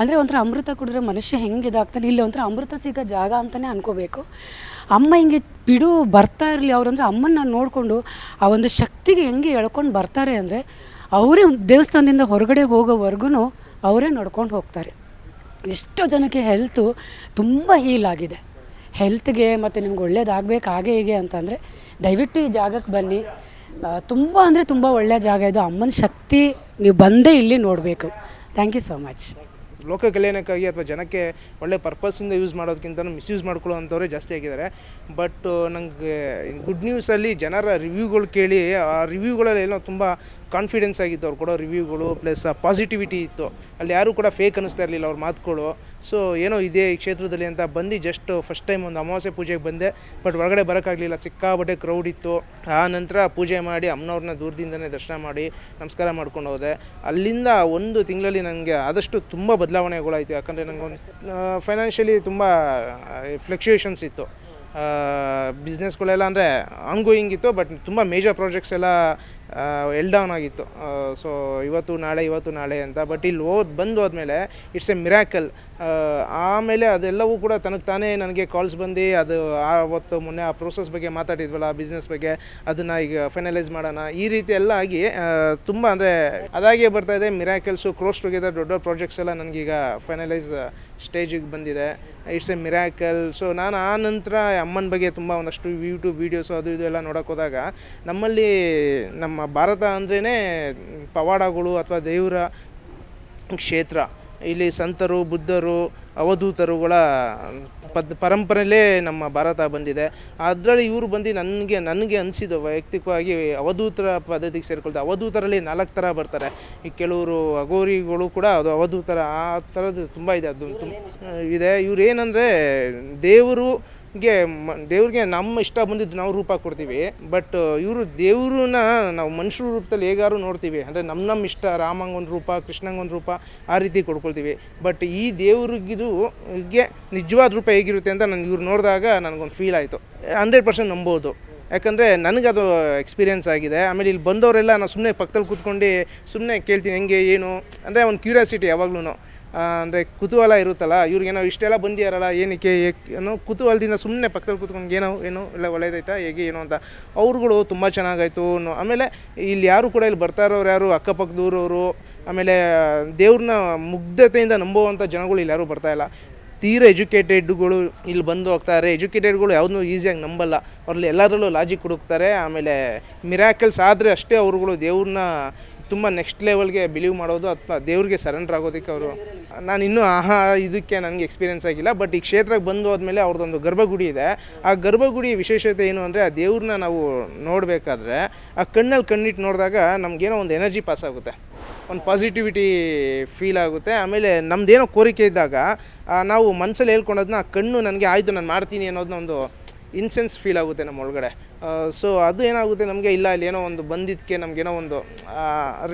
ಅಂದರೆ ಒಂಥರ ಅಮೃತ ಕುಡಿದ್ರೆ ಮನುಷ್ಯ ಹೆಂಗೆ ಇದಾಗ್ತಾನೆ ಇಲ್ಲಿ ಒಂಥರ ಅಮೃತ ಸಿಗೋ ಜಾಗ ಅಂತಲೇ ಅನ್ಕೋಬೇಕು. ಅಮ್ಮ ಹಿಂಗೆ ಬಿಡು, ಬರ್ತಾ ಇರಲಿ ಅವ್ರಂದ್ರೆ ಅಮ್ಮನ್ನ ನೋಡಿಕೊಂಡು ಆ ಒಂದು ಶಕ್ತಿಗೆ ಹೆಂಗೆ ಎಳ್ಕೊಂಡು ಬರ್ತಾರೆ ಅಂದರೆ ಅವರೇ ದೇವಸ್ಥಾನದಿಂದ ಹೊರಗಡೆ ಹೋಗೋವರೆಗೂ ಅವರೇ ನಡ್ಕೊಂಡು ಹೋಗ್ತಾರೆ. ಎಷ್ಟೋ ಜನಕ್ಕೆ ಹೆಲ್ತು ತುಂಬ ಹೀಲ್ ಆಗಿದೆ. ಹೆಲ್ತ್ಗೆ ಮತ್ತು ನಿಮ್ಗೆ ಒಳ್ಳೇದಾಗಬೇಕು ಹಾಗೆ ಹೀಗೆ ಅಂತಂದರೆ ದಯವಿಟ್ಟು ಈ ಜಾಗಕ್ಕೆ ಬನ್ನಿ. ತುಂಬ ಅಂದರೆ ತುಂಬ ಒಳ್ಳೆಯ ಜಾಗ ಇದು. ಅಮ್ಮನ ಶಕ್ತಿ ನೀವು ಬಂದೇ ಇಲ್ಲಿ ನೋಡಬೇಕು. ಥ್ಯಾಂಕ್ ಯು ಸೋ ಮಚ್ ಲೋಕ ಕಲ್ಯಾಣಕ್ಕಾಗಿ ಅಥವಾ ಜನಕ್ಕೆ ಒಳ್ಳೆ ಪರ್ಪಸಿಂದ ಯೂಸ್ ಮಾಡೋದಕ್ಕಿಂತ ಮಿಸ್ಯೂಸ್ ಮಾಡ್ಕೊಳ್ಳೋವಂಥವ್ರೆ ಜಾಸ್ತಿ ಆಗಿದ್ದಾರೆ. ಬಟ್ ನನಗೆ ಗುಡ್ ನ್ಯೂಸಲ್ಲಿ ಜನರ ರಿವ್ಯೂಗಳು ಕೇಳಿ, ಆ ರಿವ್ಯೂಗಳಲ್ಲಿ ಏನೋ ತುಂಬ ಕಾನ್ಫಿಡೆನ್ಸ್ ಆಗಿತ್ತು ಅವ್ರು ಕೊಡೋ ರಿವ್ಯೂಗಳು ಪ್ಲಸ್ ಪಾಸಿಟಿವಿಟಿ ಇತ್ತು. ಅಲ್ಲಿ ಯಾರೂ ಕೂಡ ಫೇಕ್ ಅನ್ನಿಸ್ತಾ ಇರಲಿಲ್ಲ ಅವ್ರ ಮಾತುಗಳು. ಸೊ ಏನೋ ಇದೇ ಈ ಕ್ಷೇತ್ರದಲ್ಲಿ ಅಂತ ಬಂದು ಜಸ್ಟ್ ಫಸ್ಟ್ ಟೈಮ್ ಒಂದು ಅಮಾವಾಸ್ಯೆ ಪೂಜೆಗೆ ಬಂದೆ. ಬಟ್ ಒಳಗಡೆ ಬರೋಕ್ಕಾಗಲಿಲ್ಲ. ಸಿಕ್ಕಾಬಟ್ಟೆ ಕ್ರೌಡ್ ಇತ್ತು. ಆ ನಂತರ ಪೂಜೆ ಮಾಡಿ ಅಮ್ಮನವ್ರನ್ನ ದೂರದಿಂದನೇ ದರ್ಶನ ಮಾಡಿ ನಮಸ್ಕಾರ ಮಾಡ್ಕೊಂಡು ಹೋದೆ. ಅಲ್ಲಿಂದ ಒಂದು ತಿಂಗಳಲ್ಲಿ ನನಗೆ ಆದಷ್ಟು ತುಂಬ ಬದಲಾವಣೆಗಳಾಯಿತು. ಯಾಕಂದರೆ ನನಗೊಂದು ಫೈನಾನ್ಷಿಯಲಿ ತುಂಬ ಫ್ಲಕ್ಚುಯೇಷನ್ಸ್ ಇತ್ತು. ಬಿಸ್ನೆಸ್ಗಳೆಲ್ಲ ಅಂದರೆ ಆನ್ಗೋಯಿಂಗ್ ಇತ್ತು ಬಟ್ ತುಂಬ ಮೇಜರ್ ಪ್ರಾಜೆಕ್ಟ್ಸ್ ಎಲ್ಲ ಎಲ್ ಡೌನ್ ಆಗಿತ್ತು. ಸೊ ಇವತ್ತು ನಾಳೆ ಇವತ್ತು ನಾಳೆ ಅಂತ. ಬಟ್ ಇಲ್ಲಿ ಓದ್, ಬಂದು ಹೋದ್ಮೇಲೆ ಇಟ್ಸ್ ಎ ಮಿರಾಕಲ್ ಆಮೇಲೆ ಅದೆಲ್ಲವೂ ಕೂಡ ತನಗೆ ತಾನೇ ನನಗೆ ಕಾಲ್ಸ್ ಬಂದು ಅದು ಆವತ್ತು ಮೊನ್ನೆ ಆ ಪ್ರೋಸೆಸ್ ಬಗ್ಗೆ ಮಾತಾಡಿದ್ವಲ್ಲ, ಆ ಬಿಸ್ನೆಸ್ ಬಗ್ಗೆ, ಅದನ್ನು ಈಗ ಫೈನಲೈಸ್ ಮಾಡೋಣ. ಈ ರೀತಿ ಎಲ್ಲ ಆಗಿ ತುಂಬ ಅಂದರೆ ಅದಾಗೆ ಬರ್ತಾ ಇದೆ. ಮಿರಾಕಲ್ಸು ಕ್ರೋಸ್ ಟುಗೆದರ್ ದೊಡ್ಡ ಪ್ರಾಜೆಕ್ಟ್ಸ್ ಎಲ್ಲ ನನಗೀಗ ಫೈನಲೈಸ್ ಸ್ಟೇಜಿಗೆ ಬಂದಿದೆ. ಇಟ್ಸ್ ಎ ಮಿರಾಕಲ್ ಸೊ ನಾನು ಆ ನಂತರ ಅಮ್ಮನ ಬಗ್ಗೆ ತುಂಬ ಒಂದಷ್ಟು ಯೂಟ್ಯೂಬ್ ವೀಡಿಯೋಸು ಅದು ಇದು ಎಲ್ಲ ನೋಡೋಕ್ಕೋದಾಗ ನಮ್ಮಲ್ಲಿ ನಮ್ಮ ಭಾರತ ಅಂದ್ರೇ ಪವಾಡಗಳು ಅಥವಾ ದೇವರ ಕ್ಷೇತ್ರ. ಇಲ್ಲಿ ಸಂತರು, ಬುದ್ಧರು, ಅವಧೂತರುಗಳ ಪದ್, ಪರಂಪರೆಯಲ್ಲೇ ನಮ್ಮ ಭಾರತ ಬಂದಿದೆ. ಅದರಲ್ಲಿ ಇವರು ಬಂದು ನನಗೆ ನನಗೆ ಅನಿಸಿದ ವೈಯಕ್ತಿಕವಾಗಿ ಅವಧೂತರ ಪದ್ಧತಿಗೆ ಸೇರಿಕೊಳ್ತಾರೆ ಅವಧೂತರಲ್ಲಿ ನಾಲ್ಕು ಥರ ಬರ್ತಾರೆ. ಈ ಕೆಲವರು ಅಗೋರಿಗಳು ಕೂಡ ಅದು ಅವಧೂತರ ಆ ಥರದ್ದು ತುಂಬ ಇದೆ, ಅದು ತುಂಬ ಇದೆ. ಇವ್ರು ಏನಂದರೆ ದೇವರು ಗೆ ಮ, ದೇವ್ರಿಗೆ ನಮ್ಮ ಇಷ್ಟ ಬಂದಿದ್ದು ನಾವು ರೂಪ ಕೊಡ್ತೀವಿ. ಬಟ್ ಇವರು ದೇವ್ರನ್ನ ನಾವು ಮನುಷ್ಯರ ರೂಪದಲ್ಲಿ ಹೇಗಾರು ನೋಡ್ತೀವಿ. ಅಂದರೆ ನಮ್ಮ ನಮ್ಮ ಇಷ್ಟ ರಾಮಂಗೊಂದು ರೂಪ ಕೃಷ್ಣಂಗೊಂದು ರೂಪ ಆ ರೀತಿ ಕೊಡ್ಕೊಳ್ತೀವಿ. ಬಟ್ ಈ ದೇವ್ರಿಗಿದು ಗೆ ನಿಜವಾದ ರೂಪ ಹೇಗಿರುತ್ತೆ ಅಂತ ನಾನು ಇವ್ರು ನೋಡಿದಾಗ ನನಗೊಂದು ಫೀಲ್ ಆಯಿತು. ಹಂಡ್ರೆಡ್ ಪರ್ಸೆಂಟ್ ನಂಬೋದು. ಯಾಕಂದರೆ ನನಗದು ಎಕ್ಸ್ಪೀರಿಯೆನ್ಸ್ ಆಗಿದೆ. ಆಮೇಲೆ ಇಲ್ಲಿ ಬಂದವರೆಲ್ಲ ನಾನು ಸುಮ್ಮನೆ ಪಕ್ಕದಲ್ಲಿ ಕೂತ್ಕೊಂಡು ಸುಮ್ಮನೆ ಕೇಳ್ತೀನಿ ಹೆಂಗೆ, ಏನು? ಅಂದರೆ ಒಂದು ಕ್ಯೂರಿಯಾಸಿಟಿ ಯಾವಾಗ್ಲೂ ಅಂದರೆ ಕುತೂಹಲ ಇರುತ್ತಲ್ಲ ಇವ್ರಿಗೇನೋ ಇಷ್ಟೆಲ್ಲ ಬಂದಿಯಾರಲ್ಲ ಏನಕ್ಕೆ ಏನೋ ಕುತೂಹಲದಿಂದ ಸುಮ್ಮನೆ ಪಕ್ಕದಲ್ಲಿ ಕೂತ್ಕೊಂಡು ಏನೋ ಏನೋ ಎಲ್ಲ ಒಳ್ಳೇದಾಯ್ತಾ, ಹೇಗೆ ಏನೋ ಅಂತ. ಅವ್ರುಗಳು ತುಂಬ ಚೆನ್ನಾಗಾಯಿತು. ಆಮೇಲೆ ಇಲ್ಲಿ ಯಾರು ಕೂಡ ಇಲ್ಲಿ ಬರ್ತಾ ಇರೋರು ಯಾರು? ಅಕ್ಕಪಕ್ಕದೂರವರು ಆಮೇಲೆ ದೇವ್ರನ್ನ ಮುಗ್ಧತೆಯಿಂದ ನಂಬುವಂಥ ಜನಗಳು ಇಲ್ಲಿ ಯಾರೂ ಬರ್ತಾಯಿಲ್ಲ ಇಲ್ಲ. ತೀರ ಎಜುಕೇಟೆಡ್ಗಳು ಇಲ್ಲಿ ಬಂದು ಹೋಗ್ತಾರೆ. ಎಜುಕೇಟೆಡ್ಗಳು ಯಾವುದನ್ನೂ ಈಸಿಯಾಗಿ ನಂಬಲ್ಲ. ಅವ್ರಲ್ಲಿ ಎಲ್ಲದರಲ್ಲೂ ಲಾಜಿಕ್ ಹುಡುಕ್ತಾರೆ. ಆಮೇಲೆ ಮಿರಾಕಲ್ಸ್ ಆದರೆ ಅಷ್ಟೇ ಅವ್ರುಗಳು ದೇವ್ರನ್ನ ತುಂಬ ನೆಕ್ಸ್ಟ್ ಲೆವೆಲ್ಗೆ ಬಿಲೀವ್ ಮಾಡೋದು ಅಥವಾ ದೇವ್ರಿಗೆ ಸರೆಂಡರ್ ಆಗೋದಕ್ಕೆ ಅವರು ನಾನು ಇನ್ನೂ ಆಹಾ, ಇದಕ್ಕೆ ನನಗೆ ಎಕ್ಸ್ಪೀರಿಯೆನ್ಸ್ ಆಗಿಲ್ಲ ಬಟ್ ಈ ಕ್ಷೇತ್ರಕ್ಕೆ ಬಂದು ಹೋದ್ಮೇಲೆ ಅವ್ರದ್ದೊಂದು ಗರ್ಭಗುಡಿ ಇದೆ. ಆ ಗರ್ಭಗುಡಿ ವಿಶೇಷತೆ ಏನು ಅಂದರೆ ಆ ದೇವ್ರನ್ನ ನಾವು ನೋಡಬೇಕಾದ್ರೆ ಆ ಕಣ್ಣಲ್ಲಿ ಕಣ್ಣಿಟ್ಟು ನೋಡಿದಾಗ ನಮಗೇನೋ ಒಂದು ಎನರ್ಜಿ ಪಾಸ್ ಆಗುತ್ತೆ. ಒಂದು ಪಾಸಿಟಿವಿಟಿ ಫೀಲ್ ಆಗುತ್ತೆ. ಆಮೇಲೆ ನಮ್ಮದೇನೋ ಕೋರಿಕೆ ಇದ್ದಾಗ ನಾವು ಮನಸ್ಸಲ್ಲಿ ಹೇಳ್ಕೊಳೋದನ್ನ ಆ ಕಣ್ಣು ನನಗೆ ಆಯಿತು, ನಾನು ಮಾಡ್ತೀನಿ ಅನ್ನೋದನ್ನ ಒಂದು ಇನ್ಸೆನ್ಸ್ ಫೀಲ್ ಆಗುತ್ತೆ ನಮ್ಮ ಒಳಗಡೆ. ಸೊ ಅದು ಏನಾಗುತ್ತೆ ನಮಗೆ ಇಲ್ಲ, ಅಲ್ಲಿ ಏನೋ ಒಂದು ಬಂದಿದ್ದಕ್ಕೆ ನಮಗೇನೋ ಒಂದು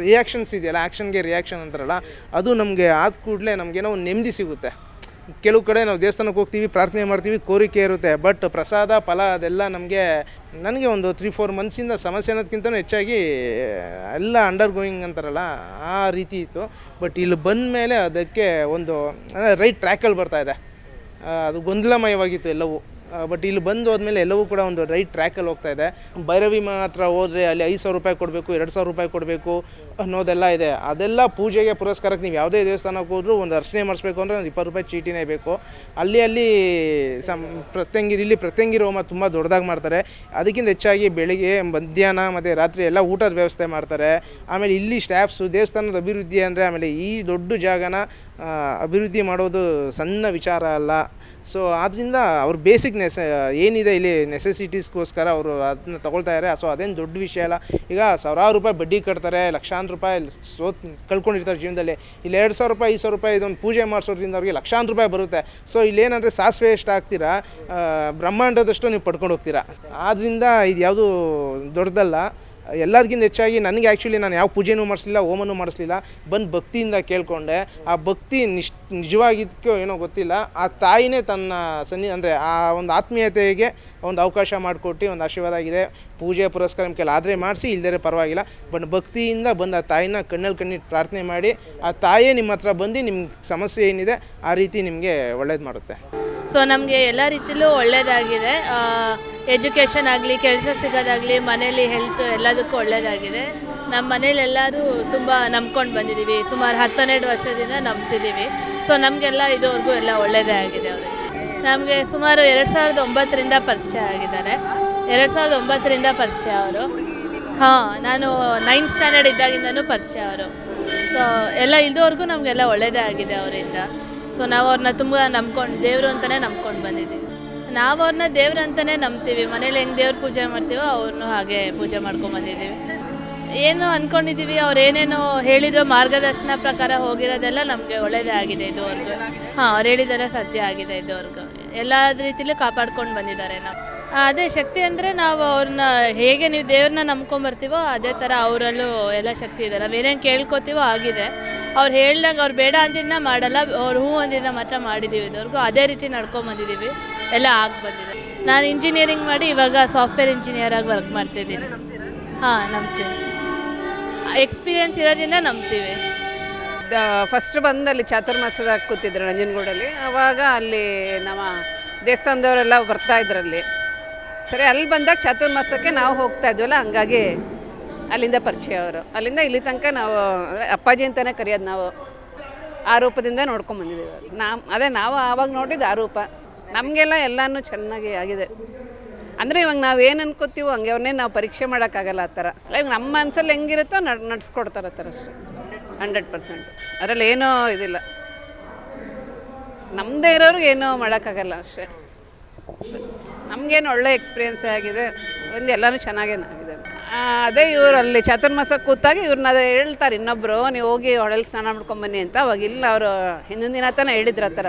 ರಿಯಾಕ್ಷನ್ಸ್ ಇದೆಯಲ್ಲ ಆ್ಯಕ್ಷನ್ಗೆ ರಿಯಾಕ್ಷನ್ ಅಂತಾರಲ್ಲ, ಅದು ನಮಗೆ ಆದ ಕೂಡಲೇ ನಮಗೇನೋ ಒಂದು ನೆಮ್ಮದಿ ಸಿಗುತ್ತೆ. ಕೆಲವು ಕಡೆ ನಾವು ದೇವಸ್ಥಾನಕ್ಕೆ ಹೋಗ್ತೀವಿ, ಪ್ರಾರ್ಥನೆ ಮಾಡ್ತೀವಿ, ಕೋರಿಕೆ ಇರುತ್ತೆ ಬಟ್ ಪ್ರಸಾದ, ಫಲ ಅದೆಲ್ಲ ನಮಗೆ, ನನಗೆ ಒಂದು ತ್ರೀ ಫೋರ್ ಮಂತ್ಸಿಂದ ಸಮಸ್ಯೆ ಅನ್ನೋದಕ್ಕಿಂತ ಹೆಚ್ಚಾಗಿ, ಎಲ್ಲ ಅಂಡರ್ ಗೋಯಿಂಗ್ ಅಂತಾರಲ್ಲ, ಆ ರೀತಿ ಇತ್ತು. ಬಟ್ ಇಲ್ಲಿ ಬಂದ ಮೇಲೆ ಅದಕ್ಕೆ ಒಂದು ರೈಟ್ ಟ್ರ್ಯಾಕಲ್ಲಿ ಬರ್ತಾ ಇದೆ. ಅದು ಗೊಂದಲಮಯವಾಗಿತ್ತು ಎಲ್ಲವೂ. ಬಟ್ ಇಲ್ಲಿ ಬಂದು ಹೋದ್ಮೇಲೆ ಎಲ್ಲವೂ ಕೂಡ ಒಂದು ರೈಟ್ ಟ್ರ್ಯಾಕಲ್ಲಿ ಹೋಗ್ತಾ ಇದೆ. ಭೈರವಿ ಮಾತ್ರ ಹೋದರೆ ಅಲ್ಲಿ ಐದು ಸಾವಿರ ರೂಪಾಯಿ ಕೊಡಬೇಕು, ಎರಡು ಸಾವಿರ ರೂಪಾಯಿ ಕೊಡಬೇಕು ಅನ್ನೋದೆಲ್ಲ ಇದೆ. ಅದೆಲ್ಲ ಪೂಜೆಗೆ ಪುರಸ್ಕಾರಕ್ಕೆ ನೀವು ಯಾವುದೇ ದೇವಸ್ಥಾನಕ್ಕೆ ಹೋದರೂ ಒಂದು ಅರ್ಚನೆ ಮಾಡಿಸ್ಬೇಕು ಅಂದರೆ ಒಂದು ಇಪ್ಪತ್ತು ರೂಪಾಯಿ ಚೀಟಿನೇ ಬೇಕು. ಅಲ್ಲಿ ಅಲ್ಲಿ ಸಮ್ ಪ್ರತ್ಯಂಗಿರಿ ಇಲ್ಲಿ ಪ್ರತ್ಯಂಗಿರಿ ಹೋಮ ತುಂಬ ದೊಡ್ಡದಾಗಿ ಮಾಡ್ತಾರೆ. ಅದಕ್ಕಿಂತ ಹೆಚ್ಚಾಗಿ ಬೆಳಿಗ್ಗೆ, ಮಧ್ಯಾಹ್ನ ಮತ್ತು ರಾತ್ರಿ ಎಲ್ಲ ಊಟದ ವ್ಯವಸ್ಥೆ ಮಾಡ್ತಾರೆ. ಆಮೇಲೆ ಇಲ್ಲಿ ಸ್ಟಾಫ್ಸು ದೇವಸ್ಥಾನದ ಅಭಿವೃದ್ಧಿ ಅಂದರೆ ಆಮೇಲೆ ಈ ದೊಡ್ಡ ಜಾಗನ ಅಭಿವೃದ್ಧಿ ಮಾಡೋದು ಸಣ್ಣ ವಿಚಾರ ಅಲ್ಲ. ಸೊ ಆದ್ದರಿಂದ ಅವ್ರ ಬೇಸಿಕ್ ನೆಸ ಏನಿದೆ ಇಲ್ಲಿ ನೆಸೆಸಿಟೀಸ್ಗೋಸ್ಕರ ಅವರು ಅದನ್ನ ತಗೊಳ್ತಾ ಇದಾರೆ. ಸೊ ಅದೇನು ದೊಡ್ಡ ವಿಷಯ ಅಲ್ಲ. ಈಗ ಸಾವಿರಾರು ರೂಪಾಯಿ ಬಡ್ಡಿ ಕಟ್ತಾರೆ, ಲಕ್ಷಾಂತರ ರೂಪಾಯಿ ಸೋತ್ ಕಳ್ಕೊಂಡಿರ್ತಾರೆ ಜೀವನದಲ್ಲಿ. ಇಲ್ಲಿ ಎರಡು ಸಾವಿರ ರೂಪಾಯಿ, ಐದು ಸಾವಿರ ರೂಪಾಯಿ ಇದೊಂದು ಪೂಜೆ ಮಾಡಿಸೋದ್ರಿಂದ ಅವ್ರಿಗೆ ಲಕ್ಷಾಂತರ ರೂಪಾಯಿ ಬರುತ್ತೆ. ಸೊ ಇಲ್ಲೇನಂದರೆ ಸಾಸಿವೆ ಎಷ್ಟು ಹಾಕ್ತೀರಾ ಬ್ರಹ್ಮಾಂಡದಷ್ಟು ನೀವು ಪಡ್ಕೊಂಡು ಹೋಗ್ತೀರಾ. ಆದ್ದರಿಂದ ಇದು ಯಾವುದು ದೊಡ್ಡದಲ್ಲ. ಎಲ್ಲದಕ್ಕಿಂತ ಹೆಚ್ಚಾಗಿ ನನಗೆ ಆ್ಯಕ್ಚುಲಿ ನಾನು ಯಾವ ಪೂಜೆನೂ ಮಾಡಿಸ್ಲಿಲ್ಲ, ಹೋಮನೂ ಮಾಡಿಸ್ಲಿಲ್ಲ. ಬಂದು ಭಕ್ತಿಯಿಂದ ಕೇಳಿಕೊಂಡೆ. ಆ ಭಕ್ತಿ ನಿಶ್ ನಿಜವಾಗಿದ್ದಕ್ಕೋ ಏನೋ ಗೊತ್ತಿಲ್ಲ. ಆ ತಾಯಿನೇ ತನ್ನ ಸನ್ನಿ, ಅಂದರೆ ಆ ಒಂದು ಆತ್ಮೀಯತೆಗೆ ಒಂದು ಅವಕಾಶ ಮಾಡಿಕೊಟ್ಟು, ಒಂದು ಆಶೀರ್ವಾದ ಆಗಿದೆ. ಪೂಜೆ ಪುರಸ್ಕಾರ ಕೆಲ ಆದರೆ ಮಾಡಿಸಿ ಇಲ್ಲದೇ ಪರವಾಗಿಲ್ಲ. ಬಟ್ ಭಕ್ತಿಯಿಂದ ಬಂದು ಆ ತಾಯಿನ ಕಣ್ಣಲ್ಲಿ ಕಣ್ಣಿಟ್ಟು ಪ್ರಾರ್ಥನೆ ಮಾಡಿ, ಆ ತಾಯಿಯೇ ನಿಮ್ಮ ಹತ್ರ ಬಂದು ನಿಮ್ಮ ಸಮಸ್ಯೆ ಏನಿದೆ, ಆ ರೀತಿ ನಿಮಗೆ ಒಳ್ಳೇದು ಮಾಡುತ್ತೆ. ಸೊ ನಮಗೆ ಎಲ್ಲ ರೀತಿಲೂ ಒಳ್ಳೆಯದಾಗಿದೆ ಎಜುಕೇಷನ್ ಆಗಲಿ, ಕೆಲಸ ಸಿಗೋದಾಗಲಿ, ಮನೇಲಿ ಹೆಲ್ತ್ ಎಲ್ಲದಕ್ಕೂ ಒಳ್ಳೆಯದಾಗಿದೆ ನಮ್ಮ ಮನೇಲಿ ಎಲ್ಲರೂ ತುಂಬ ನಂಬ್ಕೊಂಡು ಬಂದಿದ್ದೀವಿ ಸುಮಾರು ಹತ್ತನ್ನೆರಡು ವರ್ಷದಿಂದ ನಂಬ್ತಿದ್ದೀವಿ ಸೊ ನಮಗೆಲ್ಲ ಇದುವರೆಗೂ ಎಲ್ಲ ಒಳ್ಳೆಯದೇ ಆಗಿದೆ ಅವರು. ನಮಗೆ ಸುಮಾರು ಎರಡು ಸಾವಿರದ ಒಂಬತ್ತರಿಂದ ಪರಿಚಯ ಆಗಿದ್ದಾರೆ. ಎರಡು ಸಾವಿರದ ಒಂಬತ್ತರಿಂದ ಪರಿಚಯ ಅವರು. ಹಾಂ, ನಾನು ನೈನ್ತ್ ಸ್ಟ್ಯಾಂಡರ್ಡ್ ಇದ್ದಾಗಿಂದನೂ ಪರಿಚಯ ಅವರು. ಸೊ ಎಲ್ಲ ಇದುವರೆಗೂ ನಮಗೆಲ್ಲ ಒಳ್ಳೆಯದೇ ಆಗಿದೆ ಅವರಿಂದ. ಸೊ ನಾವು ಅವ್ರನ್ನ ತುಂಬ ನಂಬ್ಕೊಂಡು, ದೇವರು ಅಂತಲೇ ನಂಬ್ಕೊಂಡು ಬಂದಿದ್ದೀವಿ. ನಾವು ಅವ್ರನ್ನ ದೇವ್ರು ಅಂತಲೇ ನಂಬ್ತೀವಿ. ಮನೇಲಿ ಹೆಂಗೆ ದೇವ್ರ ಪೂಜೆ ಮಾಡ್ತೀವೋ ಅವ್ರನ್ನೂ ಹಾಗೆ ಪೂಜೆ ಮಾಡ್ಕೊಂಡು ಬಂದಿದ್ದೀವಿ. ಏನು ಅಂದ್ಕೊಂಡಿದ್ದೀವಿ ಅವ್ರು ಏನೇನೋ ಹೇಳಿದ್ರು, ಮಾರ್ಗದರ್ಶನ ಪ್ರಕಾರ ಹೋಗಿರೋದೆಲ್ಲ ನಮಗೆ ಒಳ್ಳೆಯದೇ ಆಗಿದೆ ಇದುವರೆಗೂ ಹಾಂ, ಅವ್ರು ಹೇಳಿದಾರೆ ಸತ್ಯ ಆಗಿದೆ ಇದುವರೆಗೂ ಎಲ್ಲ ರೀತಿಲೂ ಕಾಪಾಡ್ಕೊಂಡು ಬಂದಿದ್ದಾರೆ ನಾವು. ಅದೇ ಶಕ್ತಿ ಅಂದರೆ ನಾವು ಅವ್ರನ್ನ ಹೇಗೆ ನೀವು ದೇವ್ರನ್ನ ನಂಬ್ಕೊಂಬರ್ತೀವೋ ಅದೇ ಥರ ಅವರಲ್ಲೂ ಎಲ್ಲ ಶಕ್ತಿ ಇದೆ. ನಾವೇನೇನು ಕೇಳ್ಕೊತೀವೋ ಆಗಿದೆ. ಅವ್ರು ಹೇಳ್ದಾಗ ಅವ್ರು ಬೇಡ ಅಂದಿದ್ದನ್ನ ಮಾಡಲ್ಲ. ಅವ್ರು ಹ್ಞೂ ಅಂದಿದ್ದ ಮಾತ್ರ ಮಾಡಿದ್ದೀವಿ ಇದುವರೆಗೂ. ಅದೇ ರೀತಿ ನಡ್ಕೊಂಬಂದಿದ್ದೀವಿ ಎಲ್ಲ ಆಗಿ ಬಂದಿದೆ. ನಾನು ಇಂಜಿನಿಯರಿಂಗ್ ಮಾಡಿ ಇವಾಗ ಸಾಫ್ಟ್ವೇರ್ ಇಂಜಿನಿಯರ್ ಆಗಿ ವರ್ಕ್ ಮಾಡ್ತಿದ್ದೀನಿ. ಹಾಂ, ನಂಬ್ತೀನಿ. ಎಕ್ಸ್ಪೀರಿಯನ್ಸ್ ಇರೋದ್ರಿಂದ ನಂಬ್ತೀವಿ. ಫಸ್ಟ್ ಬಂದು ಅಲ್ಲಿ ಚಾತುರ್ಮಾಸದಾಗ ಕೂತಿದ್ರು ನಂಜನಗೂಡಲ್ಲಿ. ಆವಾಗ ಅಲ್ಲಿ ನಮ್ಮ ದೇವಸ್ಥಾನದವರೆಲ್ಲ ಬರ್ತಾ ಇದ್ರಲ್ಲಿ. ಸರಿ, ಅಲ್ಲಿ ಬಂದಾಗ ಚಾತುರ್ಮಾಸಕ್ಕೆ ನಾವು ಹೋಗ್ತಾ ಇದ್ವಲ್ಲ, ಹಂಗಾಗಿ ಅಲ್ಲಿಂದ ಪರಿಚಯ ಅವರು. ಅಲ್ಲಿಂದ ಇಲ್ಲಿ ತನಕ ನಾವು ಅಪ್ಪಾಜಿ ಅಂತಲೇ ಕರೆಯೋದು ನಾವು. ಆ ರೂಪದಿಂದ ನೋಡ್ಕೊಂಡು ಬಂದಿದ್ದೀವಿ ನಾವು, ಅದೇ ನಾವು ಆವಾಗ ನೋಡಿದ್ದು ಆ ರೂಪ. ನಮಗೆಲ್ಲ ಎಲ್ಲನೂ ಚೆನ್ನಾಗಿ ಆಗಿದೆ. ಅಂದರೆ ಇವಾಗ ನಾವು ಏನು ಅನ್ಕೋತೀವೋ ಹಂಗೆ ಅವ್ರನ್ನೇ ನಾವು ಪರೀಕ್ಷೆ ಮಾಡೋಕ್ಕಾಗಲ್ಲ ಆ ಥರ. ಲೈಕ್ ನಮ್ಮ ಮನಸ್ಸಲ್ಲಿ ಹೆಂಗಿರುತ್ತೋ ನಡ್, ನಡ್ಸ್ಕೊಡ್ತಾರೆ ಆ ಥರ ಅಷ್ಟೇ. Hundred percent. ಅದರಲ್ಲಿ ಏನೂ ಇದಿಲ್ಲ. ನಮ್ಮದೇ ಇರೋರ್ಗೆ ಏನೂ ಮಾಡೋಕ್ಕಾಗಲ್ಲ ಅಷ್ಟೇ. ನಮಗೇನು ಒಳ್ಳೆ ಎಕ್ಸ್ಪೀರಿಯೆನ್ಸ್ ಆಗಿದೆ. ಒಂದು ಎಲ್ಲನೂ ಚೆನ್ನಾಗೇನು ಆಗಿದೆ. ಅದೇ ಇವರು ಅಲ್ಲಿ ಚಾತುರ್ಮಾಸ ಕೂತಾಗ ಇವ್ರನ್ನ ಅದೇ ಹೇಳ್ತಾರೆ ಇನ್ನೊಬ್ಬರು ನೀವು ಹೋಗಿ ಹೊಳೆಲಿ ಸ್ನಾನ ಮಾಡ್ಕೊಂಬನ್ನಿ ಅಂತ. ಅವಾಗ ಇಲ್ಲ, ಅವರು ಹಿಂದಿನ ದಿನ ತಾನೇ ಹೇಳಿದ್ರು ಆ ಥರ.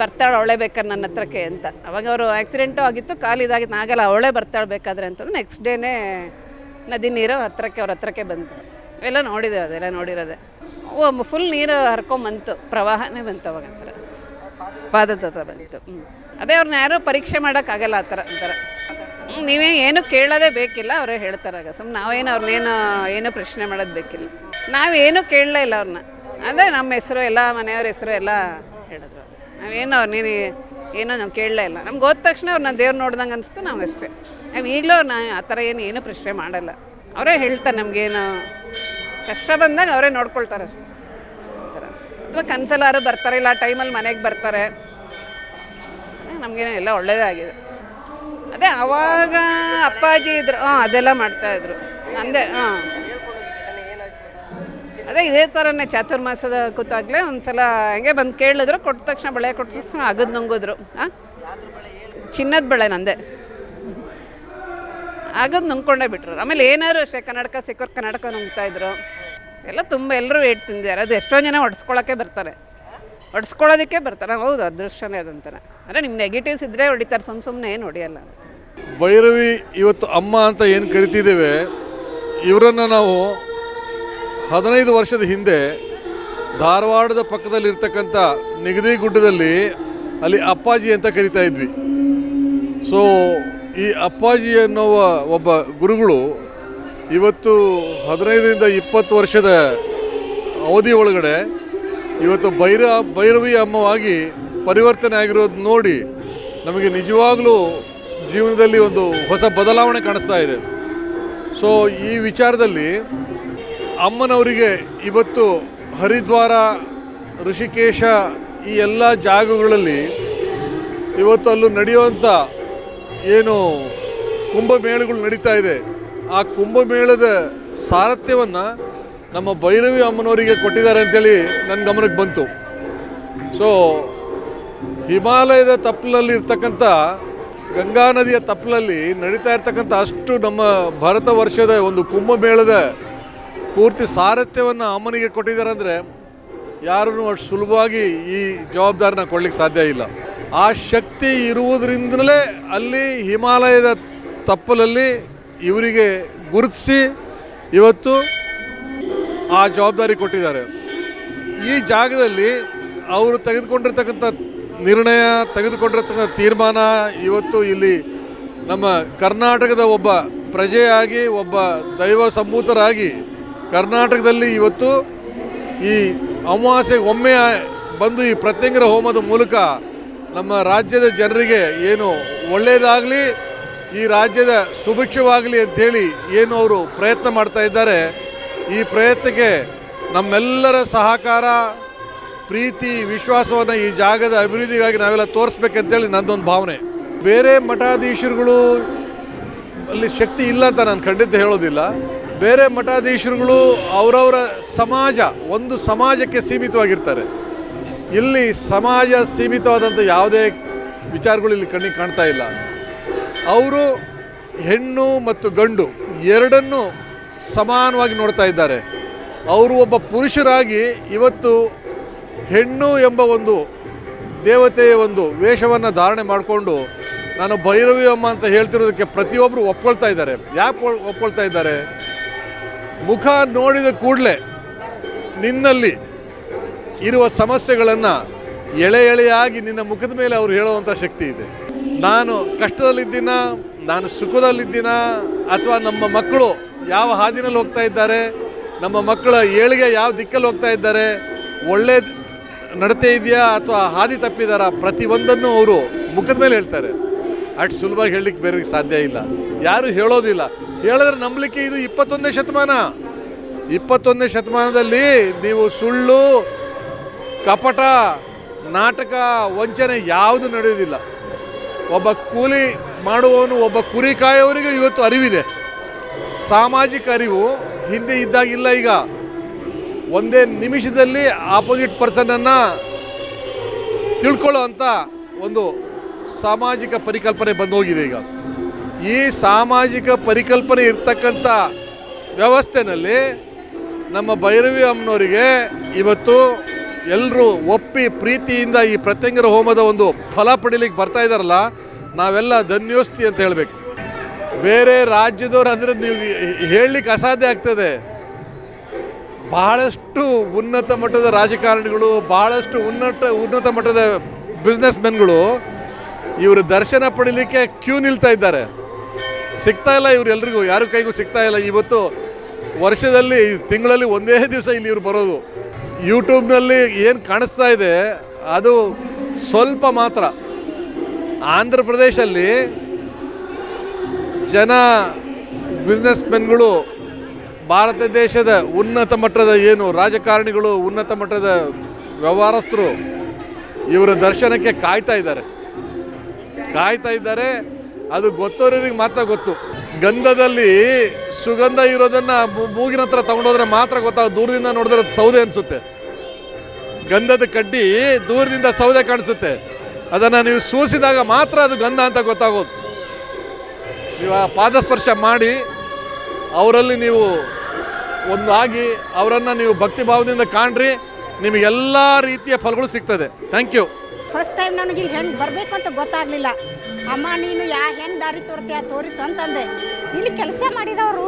ಬರ್ತಾಳೆ ಅವಳೆ ಬೇಕಾದ್ರೆ ನನ್ನ ಹತ್ರಕ್ಕೆ ಅಂತ. ಅವಾಗ ಅವರು ಆಕ್ಸಿಡೆಂಟು ಆಗಿತ್ತು, ಕಾಲು ಇದಾಗಿತ್ತು ಆಗಲ್ಲ ಅವಳೇ ಬರ್ತಾಳೆ ಬೇಕಾದ್ರೆ ಅಂತಂದ್ರೆ ನೆಕ್ಸ್ಟ್ ಡೇನೇ ನದಿ ನೀರು ಹತ್ರಕ್ಕೆ, ಅವ್ರ ಹತ್ರಕ್ಕೆ ಬಂತು. ಎಲ್ಲ ನೋಡಿದೆ ಅದೆಲ್ಲ ನೋಡಿರೋದೆ. ಓ ಫುಲ್ ನೀರು ಹರ್ಕೊಂಬಂತು, ಪ್ರವಾಹನೇ ಬಂತು ಅವಾಗ ಒಂಥರ. ಪಾದದ ಹತ್ರ ಬಂತು ಹ್ಞೂ ಅದೇ ಅವ್ರನ್ನ ಯಾರೂ ಪರೀಕ್ಷೆ ಮಾಡೋಕ್ಕಾಗಲ್ಲ ಆ ಥರ ಅಂತಾರೆ ಹ್ಞೂ ನೀವೇ ಏನು ಕೇಳೋದೇ ಬೇಕಿಲ್ಲ, ಅವರೇ ಹೇಳ್ತಾರಾಗ ಸುಮ್ಮನೆ ನಾವೇನು ಅವ್ರನ್ನೇನು ಏನು ಪ್ರಶ್ನೆ ಮಾಡೋದು ಬೇಕಿಲ್ಲ. ನಾವೇನು ಕೇಳಲೇ ಇಲ್ಲ ಅವ್ರನ್ನ. ಅಂದರೆ ನಮ್ಮ ಹೆಸರು, ಎಲ್ಲ ಮನೆಯವ್ರ ಹೆಸರು ಎಲ್ಲ ಹೇಳಿದ್ರು. ನಾವೇನು ಅವ್ರು ನೀನು ಏನೋ ನಾವು ಕೇಳಲೇ ಇಲ್ಲ. ನಮ್ಗೆ ಹೋದ ತಕ್ಷಣ ಅವ್ರನ್ನ ನಾನು ದೇವ್ರು ನೋಡ್ದಂಗೆ ಅನಿಸ್ತು, ನಾವು ಅಷ್ಟೇ. ನಾವು ಈಗಲೂ ನಾ ಆ ಥರ ಏನು ಏನು ಪ್ರಶ್ನೆ ಮಾಡಲ್ಲ. ಅವರೇ ಹೇಳ್ತಾರೆ ನಮಗೇನು ಕಷ್ಟ ಬಂದಾಗ ಅವರೇ ನೋಡ್ಕೊಳ್ತಾರೆ ಅಥವಾ ಕನ್ಸಲಾರು ಬರ್ತಾರೆ, ಇಲ್ಲ ಆ ಟೈಮಲ್ಲಿ ಮನೆಗೆ ಬರ್ತಾರೆ. ನಮಗೇನೋ ಎಲ್ಲ ಒಳ್ಳೆಯದಾಗಿದೆ ಅದೇ ಅವಾಗ ಅಪ್ಪಾಜಿ ಇದ್ರು, ಹಾಂ, ಅದೆಲ್ಲ ಮಾಡ್ತಾಯಿದ್ರು ಅಂದೆ ಹಾಂ. ಅದೇ ಇದೇ ಥರನೇ ಚಾತುರ್ಮಾಸದ ಕೂತಾಗಲೇ ಒಂದು ಸಲ ಹಂಗೆ ಬಂದು ಕೇಳಿದ್ರು, ಕೊಟ್ಟ ತಕ್ಷಣ ಬಳೆ ಕೊಟ್ಟು ಅಗದು ನುಂಗಿದ್ರು. ಹಾಂ? ಚಿನ್ನದ ಬಳೆ ನಂದೆ. ಆಗದು ನುಂಗ್ಕೊಂಡೇ ಬಿಟ್ರು. ಆಮೇಲೆ ಏನಾದ್ರು ಅಷ್ಟೇ, ಕನ್ನಡಕ ಸಿಕ್ಕೋರು ಕನ್ನಡಕ ನುಂಗ್ತಾಯಿದ್ರು ಎಲ್ಲ ತುಂಬ ಎಲ್ಲರೂ ಏಟ್ ತಿಂದಿದ್ದಾರೆ ಅದು ಎಷ್ಟೊಂದು ಜನ ಹೊಡ್ಸ್ಕೊಳಕ್ಕೆ ಬರ್ತಾರೆ. ಹೊಡ್ಸ್ಕೊಳ್ಳೋದಕ್ಕೆ ಬರ್ತಾರೆ. ಹೌದು, ಅದೃಷ್ಟನೇ ಅದಂತಾರೆ ಅಂದರೆ ನಿಮ್ಮ ನೆಗೆಟಿವ್ಸ್ ಇದ್ದರೆ ಹೊಡಿತಾರೆ. ಸುಮ್ಮ ಸುಮ್ಮನೆ ಏನು ಹೊಡಿಯಲ್ಲ. ಭೈರವಿ, ಇವತ್ತು ಅಮ್ಮ ಅಂತ ಏನು ಕರಿತಿದ್ದೇವೆ, ಇವರನ್ನು ನಾವು ಹದಿನೈದು ವರ್ಷದ ಹಿಂದೆ ಧಾರವಾಡದ ಪಕ್ಕದಲ್ಲಿರ್ತಕ್ಕಂಥ ನಿಗದಿ ಗುಡ್ಡದಲ್ಲಿ ಅಲ್ಲಿ ಅಪ್ಪಾಜಿ ಅಂತ ಕರಿತಾ ಇದ್ವಿ. ಸೊ ಈ ಅಪ್ಪಾಜಿ ಎನ್ನುವ ಒಬ್ಬ ಗುರುಗಳು ಇವತ್ತು ಹದಿನೈದರಿಂದ ಇಪ್ಪತ್ತು ವರ್ಷದ ಅವಧಿ ಒಳಗಡೆ ಇವತ್ತು ಭೈರ ಭೈರವಿ ಅಮ್ಮವಾಗಿ ಪರಿವರ್ತನೆ ಆಗಿರೋದು ನೋಡಿ ನಮಗೆ ನಿಜವಾಗಲೂ ಜೀವನದಲ್ಲಿ ಒಂದು ಹೊಸ ಬದಲಾವಣೆ ಕಾಣಿಸ್ತಾ ಇದೆ. ಸೊ ಈ ವಿಚಾರದಲ್ಲಿ ಅಮ್ಮನವರಿಗೆ ಇವತ್ತು ಹರಿದ್ವಾರ, ಋಷಿಕೇಶ ಈ ಎಲ್ಲ ಜಾಗಗಳಲ್ಲಿ ಇವತ್ತು ಅಲ್ಲೂ ನಡೆಯುವಂಥ ಏನು ಕುಂಭಮೇಳಗಳು ನಡೀತಾ ಇದೆ, ಆ ಕುಂಭಮೇಳದ ಸಾರಥ್ಯವನ್ನು ನಮ್ಮ ಭೈರವಿ ಅಮ್ಮನವರಿಗೆ ಕೊಟ್ಟಿದ್ದಾರೆ ಅಂಥೇಳಿ ನನ್ನ ಗಮನಕ್ಕೆ ಬಂತು. ಸೊ ಹಿಮಾಲಯದ ತಪ್ಪಲಲ್ಲಿ ಇರ್ತಕ್ಕಂಥ ಗಂಗಾ ನದಿಯ ತಪ್ಪಲಲ್ಲಿ ನಡೀತಾ ಇರ್ತಕ್ಕಂಥ ಅಷ್ಟು ನಮ್ಮ ಭಾರತ ವರ್ಷದ ಒಂದು ಕುಂಭಮೇಳದ ಪೂರ್ತಿ ಸಾರಥ್ಯವನ್ನು ಅಮ್ಮನಿಗೆ ಕೊಟ್ಟಿದ್ದಾರೆ ಅಂದರೆ ಯಾರೂ ಅಷ್ಟು ಸುಲಭವಾಗಿ ಈ ಜವಾಬ್ದಾರಿನ ಕೊಡ್ಲಿಕ್ಕೆ ಸಾಧ್ಯ ಇಲ್ಲ. ಆ ಶಕ್ತಿ ಇರುವುದರಿಂದಲೇ ಅಲ್ಲಿ ಹಿಮಾಲಯದ ತಪ್ಪಲಲ್ಲಿ ಇವರಿಗೆ ಗುರುತಿಸಿ ಇವತ್ತು ಆ ಜವಾಬ್ದಾರಿ ಕೊಟ್ಟಿದ್ದಾರೆ. ಈ ಜಾಗದಲ್ಲಿ ಅವರು ತೆಗೆದುಕೊಂಡಿರ್ತಕ್ಕಂಥ ನಿರ್ಣಯ, ತೆಗೆದುಕೊಂಡಿರ್ತಕ್ಕಂಥ ತೀರ್ಮಾನ ಇವತ್ತು ಇಲ್ಲಿ ನಮ್ಮ ಕರ್ನಾಟಕದ ಒಬ್ಬ ಪ್ರಜೆಯಾಗಿ, ಒಬ್ಬ ದೈವ ಸಂಭೂತರಾಗಿ ಕರ್ನಾಟಕದಲ್ಲಿ ಇವತ್ತು ಈ ಅಮಾವಾಸ್ಯೆಗೆ ಒಮ್ಮೆ ಬಂದು ಈ ಪ್ರತ್ಯಂಗರ ಹೋಮದ ಮೂಲಕ ನಮ್ಮ ರಾಜ್ಯದ ಜನರಿಗೆ ಏನು ಒಳ್ಳೆಯದಾಗಲಿ ಈ ರಾಜ್ಯದ ಸುಭಿಕ್ಷವಾಗಲಿ ಅಂಥೇಳಿ ಏನು ಅವರು ಪ್ರಯತ್ನ ಮಾಡ್ತಾ ಇದ್ದಾರೆ. ಈ ಪ್ರಯತ್ನಕ್ಕೆ ನಮ್ಮೆಲ್ಲರ ಸಹಕಾರ, ಪ್ರೀತಿ, ವಿಶ್ವಾಸವನ್ನು ಈ ಜಾಗದ ಅಭಿವೃದ್ಧಿಗಾಗಿ ನಾವೆಲ್ಲ ತೋರಿಸ್ಬೇಕಂತೇಳಿ ನನ್ನದೊಂದು ಭಾವನೆ. ಬೇರೆ ಮಠಾಧೀಶರುಗಳು ಅಲ್ಲಿ ಶಕ್ತಿ ಇಲ್ಲ ಅಂತ ನಾನು ಖಂಡಿತ ಹೇಳೋದಿಲ್ಲ. ಬೇರೆ ಮಠಾಧೀಶರುಗಳು ಅವರವರ ಸಮಾಜ, ಒಂದು ಸಮಾಜಕ್ಕೆ ಸೀಮಿತವಾಗಿರ್ತಾರೆ. ಇಲ್ಲಿ ಸಮಾಜ ಸೀಮಿತವಾದಂಥ ಯಾವುದೇ ವಿಚಾರಗಳು ಇಲ್ಲಿ ಕಣ್ಣಿಗೆ ಕಾಣ್ತಾ ಇಲ್ಲ. ಅವರು ಹೆಣ್ಣು ಮತ್ತು ಗಂಡು ಎರಡನ್ನೂ ಸಮಾನವಾಗಿ ನೋಡ್ತಾ ಇದ್ದಾರೆ. ಅವರು ಒಬ್ಬ ಪುರುಷರಾಗಿ ಇವತ್ತು ಹೆಣ್ಣು ಎಂಬ ಒಂದು ದೇವತೆಯ ಒಂದು ವೇಷವನ್ನು ಧಾರಣೆ ಮಾಡಿಕೊಂಡು ನಾನು ಭೈರವಿ ಅಮ್ಮ ಅಂತ ಹೇಳ್ತಿರೋದಕ್ಕೆ ಪ್ರತಿಯೊಬ್ಬರು ಒಪ್ಕೊಳ್ತಾ ಇದ್ದಾರೆ. ಯಾಕೆ ಒಪ್ಕೊಳ್ತಾ ಇದ್ದಾರೆ? ಮುಖ ನೋಡಿದ ಕೂಡಲೇ ನಿನ್ನಲ್ಲಿ ಇರುವ ಸಮಸ್ಯೆಗಳನ್ನು ಎಳೆ ಎಳೆಯಾಗಿ ನಿನ್ನ ಮುಖದ ಮೇಲೆ ಅವರು ಹೇಳುವಂಥ ಶಕ್ತಿ ಇದೆ. ನಾನು ಕಷ್ಟದಲ್ಲಿದ್ದೀನ, ನಾನು ಸುಖದಲ್ಲಿದ್ದೀನ, ಅಥವಾ ನಮ್ಮ ಮಕ್ಕಳು ಯಾವ ಹಾದಿನಲ್ಲಿ ಹೋಗ್ತಾ ಇದ್ದಾರೆ, ನಮ್ಮ ಮಕ್ಕಳ ಏಳಿಗೆ ಯಾವ ದಿಕ್ಕಲ್ಲಿ ಹೋಗ್ತಾ ಇದ್ದಾರೆ, ಒಳ್ಳೆ ನಡತೆ ಇದೆಯಾ ಅಥವಾ ಹಾದಿ ತಪ್ಪಿದಾರ ಪ್ರತಿಯೊಂದನ್ನು ಅವರು ಮುಖದ ಮೇಲೆ ಹೇಳ್ತಾರೆ. ಅಷ್ಟು ಸುಲಭವಾಗಿ ಹೇಳಲಿಕ್ಕೆ ಬೇರೆ ಸಾಧ್ಯ ಇಲ್ಲ. ಯಾರು ಹೇಳೋದಿಲ್ಲ. ಹೇಳಿದ್ರೆ ನಂಬಲಿಕ್ಕೆ ಇದು ಇಪ್ಪತ್ತೊಂದನೇ ಶತಮಾನ. ಇಪ್ಪತ್ತೊಂದನೇ ಶತಮಾನದಲ್ಲಿ ನೀವು ಸುಳ್ಳು ಕಪಟ, ನಾಟಕ, ವಂಚನೆ ಯಾವುದು ನಡೆಯೋದಿಲ್ಲ ಒಬ್ಬ ಕೂಲಿ ಮಾಡುವವನು, ಒಬ್ಬ ಕುರಿ ಕಾಯೋರಿಗೆ ಇವತ್ತು ಅರಿವಿದೆ. ಸಾಮಾಜಿಕ ಅರಿವು ಹಿಂದೆ ಇದ್ದಾಗಿಲ್ಲ ಈಗ. ಒಂದೇ ನಿಮಿಷದಲ್ಲಿ ಆಪೋಸಿಟ್ ಪರ್ಸನನ್ನು ತಿಳ್ಕೊಳ್ಳೋ ಒಂದು ಸಾಮಾಜಿಕ ಪರಿಕಲ್ಪನೆ ಬಂದೋಗಿದೆ ಈಗ. ಈ ಸಾಮಾಜಿಕ ಪರಿಕಲ್ಪನೆ ಇರ್ತಕ್ಕಂಥ ವ್ಯವಸ್ಥೆನಲ್ಲಿ ನಮ್ಮ ಭೈರವಿ ಅಮ್ಮನವರಿಗೆ ಇವತ್ತು ಎಲ್ಲರೂ ಒಪ್ಪಿ ಪ್ರೀತಿಯಿಂದ ಈ ಪ್ರತ್ಯಂಗರ ಹೋಮದ ಒಂದು ಫಲ ಪಡಿಲಿಕ್ಕೆ ಬರ್ತಾ ಇದ್ದಾರಲ್ಲ ನಾವೆಲ್ಲ ಧನ್ಯೋಸ್ತಿ ಅಂತ ಹೇಳಬೇಕು. ಬೇರೆ ರಾಜ್ಯದವ್ರು ಅಂದರೆ ನೀವು ಹೇಳಲಿಕ್ಕೆ ಅಸಾಧ್ಯ ಆಗ್ತದೆ. ಬಹಳಷ್ಟು ಉನ್ನತ ಮಟ್ಟದ ರಾಜಕಾರಣಿಗಳು, ಬಹಳಷ್ಟು ಉನ್ನತ ಉನ್ನತ ಮಟ್ಟದ ಬಿಸ್ನೆಸ್ ಮೆನ್ಗಳು ಇವರು ದರ್ಶನ ಪಡಿಲಿಕ್ಕೆ ಕ್ಯೂ ನಿಲ್ತಾ ಇದ್ದಾರೆ. ಸಿಗ್ತಾ ಇಲ್ಲ ಇವರೆಲ್ರಿಗೂ ಯಾರ ಕೈಗೂ ಸಿಗ್ತಾ ಇಲ್ಲ. ಇವತ್ತು ವರ್ಷದಲ್ಲಿ ತಿಂಗಳಲ್ಲಿ ಒಂದೇ ದಿವಸ ಇಲ್ಲಿ ಇವರು ಬರೋದು. ಯೂಟ್ಯೂಬ್ನಲ್ಲಿ ಏನು ಕಾಣಿಸ್ತಾ ಇದೆ, ಅದು ಸ್ವಲ್ಪ ಮಾತ್ರ. ಆಂಧ್ರ ಪ್ರದೇಶಲ್ಲಿ ಜನ ಬಿಸ್ನೆಸ್ ಮೆನ್ಗಳು ಭಾರತ ದೇಶದ ಉನ್ನತ ಮಟ್ಟದ ಏನು ರಾಜಕಾರಣಿಗಳು, ಉನ್ನತ ಮಟ್ಟದ ವ್ಯವಹಾರಸ್ಥರು ಇವರ ದರ್ಶನಕ್ಕೆ ಕಾಯ್ತಾ ಇದ್ದಾರೆ. ಕಾಯ್ತಾ ಇದ್ದಾರೆ, ಅದು ಗೊತ್ತೋರಿಗೆ ಮಾತ್ರ ಗೊತ್ತು. ಗಂಧದಲ್ಲಿ ಸುಗಂಧ ಇರೋದನ್ನ ಮೂಗಿನ ಹತ್ರ ತಗೊಂಡೋದ್ರೆ ಮಾತ್ರ ಗೊತ್ತಾಗ ದೂರದಿಂದ ನೋಡಿದ್ರೆ ಸೌದೆ ಅನಿಸುತ್ತೆ. ಗಂಧದ ಕಡ್ಡಿ ದೂರದಿಂದ ಸೌದೆ ಕಾಣಿಸುತ್ತೆ. ಅದನ್ನು ನೀವು ಸೂಸಿದಾಗ ಮಾತ್ರ ಅದು ಗಂಧ ಅಂತ ಗೊತ್ತಾಗೋದು. ನೀವು ಆ ಪಾದಸ್ಪರ್ಶ ಮಾಡಿ, ಅವರಲ್ಲಿ ನೀವು ಒಂದು ಆಗಿ ಅವರನ್ನು ನೀವು ಭಕ್ತಿ ಭಾವದಿಂದ ಕಾಣ್ರಿ. ನಿಮಗೆಲ್ಲ ರೀತಿಯ ಫಲಗಳು ಸಿಗ್ತದೆ. ಥ್ಯಾಂಕ್ ಯು ಫಸ್ಟ್ ಟೈಮ್ ನನಗೆ ಇಲ್ಲಿ ಹೆಂಗೆ ಬರಬೇಕು ಅಂತ ಗೊತ್ತಾಗಲಿಲ್ಲ. ಅಮ್ಮ, ನೀನು ಯಾ ಹೆಂಗೆ ದಾರಿ ತೋರ್ತೀಯ ತೋರಿಸು ಅಂತಂದೆ. ಇಲ್ಲಿ ಕೆಲಸ ಮಾಡಿದವರು,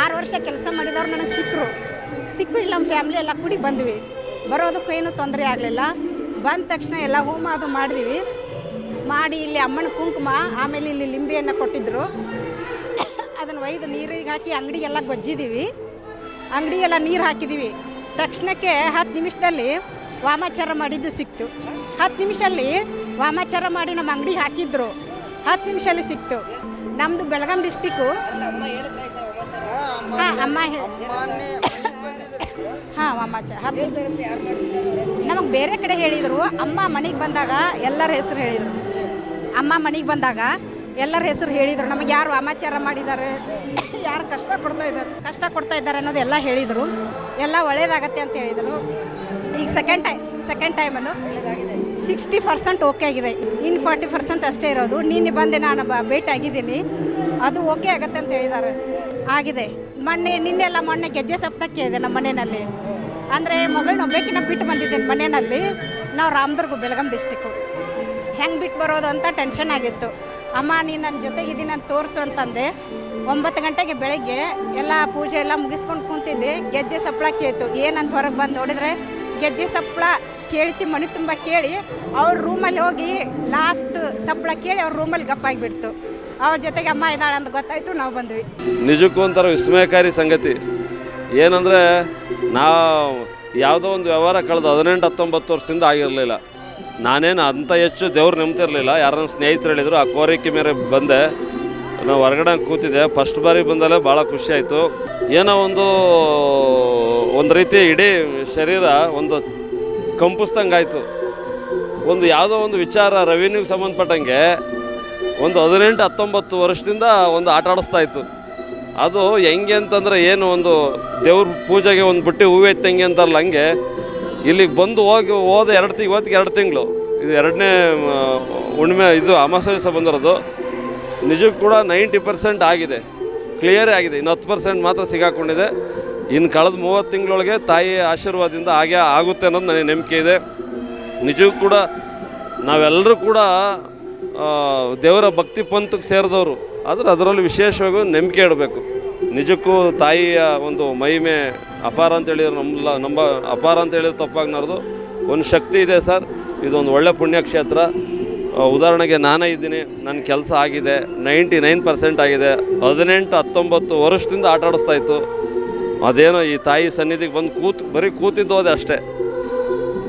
ಆರು ವರ್ಷ ಕೆಲಸ ಮಾಡಿದವರು ನನಗೆ ಸಿಕ್ಕರು ಸಿಕ್ಕಿಲ್ಲ ನಮ್ಮ ಫ್ಯಾಮ್ಲಿ ಎಲ್ಲ ಕೂಡಿ ಬಂದ್ವಿ. ಬರೋದಕ್ಕೂ ಏನೂ ತೊಂದರೆ ಆಗಲಿಲ್ಲ. ಬಂದ ತಕ್ಷಣ ಎಲ್ಲ ಹೋಮ ಅದು ಮಾಡಿದ್ವಿ. ಮಾಡಿ ಇಲ್ಲಿ ಅಮ್ಮನ ಕುಂಕುಮ, ಆಮೇಲೆ ಇಲ್ಲಿ ಲಿಂಬೆಯನ್ನು ಕೊಟ್ಟಿದ್ದರು ಅದನ್ನು ಒಯ್ದು ನೀರಿಗೆ ಹಾಕಿ ಅಂಗಡಿಗೆಲ್ಲ ಗೊಜ್ಜಿದ್ದೀವಿ ಅಂಗಡಿ ಎಲ್ಲ ನೀರು ಹಾಕಿದ್ದೀವಿ ತಕ್ಷಣಕ್ಕೆ ಹತ್ತು ನಿಮಿಷದಲ್ಲಿ ವಾಮಾಚಾರ ಮಾಡಿದ್ದು ಸಿಕ್ತು. ಹತ್ತು ನಿಮಿಷಲ್ಲಿ ವಾಮಾಚಾರ ಮಾಡಿ ನಮ್ಮ ಅಂಗಡಿ ಹಾಕಿದ್ರು. ಹತ್ತು ನಿಮಿಷಲ್ಲಿ ಸಿಕ್ತು. ನಮ್ಮದು ಬೆಳಗಾಂ ಡಿಸ್ಟಿಕ್ಕು ಹಾಂ, ಅಮ್ಮ ಹಾಂ ವಾಮಾಚಾರ. ಹತ್ತು ನಮಗೆ ಬೇರೆ ಕಡೆ ಹೇಳಿದರು. ಅಮ್ಮ ಮನೆಗೆ ಬಂದಾಗ ಎಲ್ಲರ ಹೆಸರು ಹೇಳಿದರು. ಅಮ್ಮ ಮನೆಗೆ ಬಂದಾಗ ಎಲ್ಲರ ಹೆಸರು ಹೇಳಿದರು. ನಮಗೆ ಯಾರು ವಾಮಾಚಾರ ಮಾಡಿದ್ದಾರೆ? ಯಾರು ಕಷ್ಟ ಕೊಡ್ತಾ ಇದ್ದಾರೆ? ಕಷ್ಟ ಕೊಡ್ತಾ ಇದ್ದಾರೆ ಅನ್ನೋದು ಎಲ್ಲ ಹೇಳಿದರು. ಎಲ್ಲ ಒಳ್ಳೇದಾಗತ್ತೆ ಅಂತ ಹೇಳಿದರು. ಈಗ ಸೆಕೆಂಡ್ ಟೈಮ್ ಸೆಕೆಂಡ್ ಟೈಮ್ ಅದು ಸಿಕ್ಸ್ಟಿ ಪರ್ಸೆಂಟ್ ಓಕೆ ಆಗಿದೆ. ಇನ್ನು ಫಾರ್ಟಿ ಪರ್ಸೆಂಟ್ ಅಷ್ಟೇ ಇರೋದು. ನೀನು ಬಂದೆ ನಾನು ಬ ಭೇಟಿ ಆಗಿದ್ದೀನಿ. ಅದು ಓಕೆ ಆಗುತ್ತೆ ಅಂತ ಹೇಳಿದ್ದಾರೆ. ಆಗಿದೆ. ಮೊನ್ನೆ ನಿನ್ನೆಲ್ಲ ಮೊನ್ನೆ ಗೆಜ್ಜೆ ಸಪ್ತಕ್ಕೆ ಇದೆ ನಮ್ಮ ಮನೆಯಲ್ಲಿ. ಅಂದರೆ ಮಗಳನ್ನ ಒಬ್ಬಕಿನ ಬಿಟ್ಟು ಬಂದಿದ್ದೇನೆ ಮನೆಯಲ್ಲಿ. ನಾವು ರಾಮದುರ್ಗ, ಬೆಳಗಾಂ ಡಿಸ್ಟಿಕ್ಕು ಹೆಂಗೆ ಬಿಟ್ಟು ಬರೋದು ಅಂತ ಟೆನ್ಷನ್ ಆಗಿತ್ತು. ಅಮ್ಮ, ನೀನು ನನ್ನ ಜೊತೆಗಿದ್ದೀನಿ ಅಂತ ತೋರಿಸು ಅಂತಂದೆ. ಒಂಬತ್ತು ಗಂಟೆಗೆ ಬೆಳಗ್ಗೆ ಎಲ್ಲ ಪೂಜೆ ಎಲ್ಲ ಮುಗಿಸ್ಕೊಂಡು ಕೂತಿದ್ದೆ. ಗೆಜ್ಜೆ ಸಪ್ಪಳ ಕೇಳ್ತು ಏನಂತ ಹೊರಗೆ ಬಂದು ನೋಡಿದರೆ, ಗೆಜ್ಜೆ ಸಪ್ಪಳ ಕೇಳ್ತಿ, ಮನೆ ತುಂಬ ಕೇಳಿ, ಅವ್ರ ರೂಮಲ್ಲಿ ಹೋಗಿ ಲಾಸ್ಟ್ ಸಪ್ಪಳ ಕೇಳಿ ಅವ್ರ ರೂಮಲ್ಲಿ ಗಪ್ಪಾಗಿಬಿಡ್ತು ಅವ್ರ ಜೊತೆಗೆ ಅಮ್ಮ ಇದ್ದಾಳೆ ಅಂತ ಗೊತ್ತಾಯ್ತು, ನಾವು ಬಂದ್ವಿ. ನಿಜಕ್ಕೂ ಒಂಥರ ವಿಸ್ಮಯಕಾರಿ ಸಂಗತಿ. ಏನಂದರೆ, ನಾವು ಯಾವುದೋ ಒಂದು ವ್ಯವಹಾರ ಕಳೆದ ಹದಿನೆಂಟು, ಹತ್ತೊಂಬತ್ತು ವರ್ಷದಿಂದ ಆಗಿರಲಿಲ್ಲ. ನಾನೇನು ಅಂಥ ಹೆಚ್ಚು ದೇವ್ರು ನಂಬ್ತಿರ್ಲಿಲ್ಲ ಯಾರನ್ನ ಸ್ನೇಹಿತರು ಹೇಳಿದ್ರು, ಆ ಕೋರಿಕೆ ಮೇರೆ ಬಂದೆ. ನಾವು ಹೊರಗಡೆ ಕೂತಿದ್ದೆ. ಫಸ್ಟ್ ಬಾರಿ ಬಂದಲ್ಲೇ ಭಾಳ ಖುಷಿ ಆಯಿತು. ಏನೋ ಒಂದು ಒಂದು ರೀತಿ ಇಡೀ ಶರೀರ ಒಂದು ಕಂಪಿಸ್ದಂಗಾಯಿತು ಒಂದು ಯಾವುದೋ ಒಂದು ವಿಚಾರ ರೆವಿನ್ಯೂಗೆ ಸಂಬಂಧಪಟ್ಟಂಗೆ ಒಂದು ಹದಿನೆಂಟು, ಹತ್ತೊಂಬತ್ತು ವರ್ಷದಿಂದ ಒಂದು ಆಟ ಆಡಿಸ್ತಾ ಇತ್ತು. ಅದು ಹೆಂಗೆ ಅಂತಂದರೆ ಏನು ಒಂದು ದೇವ್ರ ಪೂಜೆಗೆ ಒಂದು ಬುಟ್ಟಿ ಹೂವು ಎತ್ತಂಗೆ ಅಂತಾರಲ್ಲ ಹಂಗೆ ಇಲ್ಲಿಗೆ ಬಂದು ಹೋಗಿ ಹೋದ ಎರಡು ತಿಂಗ್ ಇವತ್ತಿಗೆ ಎರಡು ತಿಂಗಳು. ಇದು ಎರಡನೇ ಹುಣ್ಣಿಮೆ, ಇದು ಅಮಾಸ್ಯ ದಿವಸ ಬಂದಿರೋದು. ನಿಜಕ್ಕೂ ಕೂಡ ನೈಂಟಿ ಪರ್ಸೆಂಟ್ ಆಗಿದೆ. ಕ್ಲಿಯರೇ ಆಗಿದೆ. ಇನ್ನು ಹತ್ತು ಪರ್ಸೆಂಟ್ ಮಾತ್ರ ಸಿಗಾಕೊಂಡಿದೆ. ಇನ್ನು ಕಳೆದ ಮೂವತ್ತು ತಿಂಗಳೊಳಗೆ ತಾಯಿಯ ಆಶೀರ್ವಾದದಿಂದ ಹಾಗೆ ಆಗುತ್ತೆ ಅನ್ನೋದು ನನಗೆ ನಂಬಿಕೆ ಇದೆ. ನಿಜಕ್ಕೂ ಕೂಡ ನಾವೆಲ್ಲರೂ ಕೂಡ ದೇವರ ಭಕ್ತಿ ಪಂಥಕ್ಕೆ ಸೇರಿದವರು. ಆದರೆ ಅದರಲ್ಲಿ ವಿಶೇಷವಾಗಿ ನಂಬಿಕೆ ಇಡಬೇಕು. ನಿಜಕ್ಕೂ ತಾಯಿಯ ಒಂದು ಮಹಿಮೆ ಅಪಾರ ಅಂತ ಹೇಳಿದ್ರೆ ನಮ್ಮಲ್ಲ ನಂಬ, ಅಪಾರ ಅಂತ ಹೇಳಿದ್ರೆ ತಪ್ಪಾಗ್ನಾರ್ದು ಒಂದು ಶಕ್ತಿ ಇದೆ ಸರ್. ಇದೊಂದು ಒಳ್ಳೆ ಪುಣ್ಯಕ್ಷೇತ್ರ. ಉದಾಹರಣೆಗೆ ನಾನೇ ಇದ್ದೀನಿ. ನನ್ನ ಕೆಲಸ ಆಗಿದೆ. ನೈಂಟಿ ನೈನ್ ಪರ್ಸೆಂಟ್ ಆಗಿದೆ. ಹದಿನೆಂಟು ಹತ್ತೊಂಬತ್ತು ವರ್ಷದಿಂದ ಆಟ ಆಡಿಸ್ತಾ ಇತ್ತು. ಅದೇನೋ ಈ ತಾಯಿ ಸನ್ನಿಧಿಗೆ ಬಂದು ಕೂತು ಬರೀ ಕೂತಿದ್ದು ಹೋದೆ ಅಷ್ಟೇ.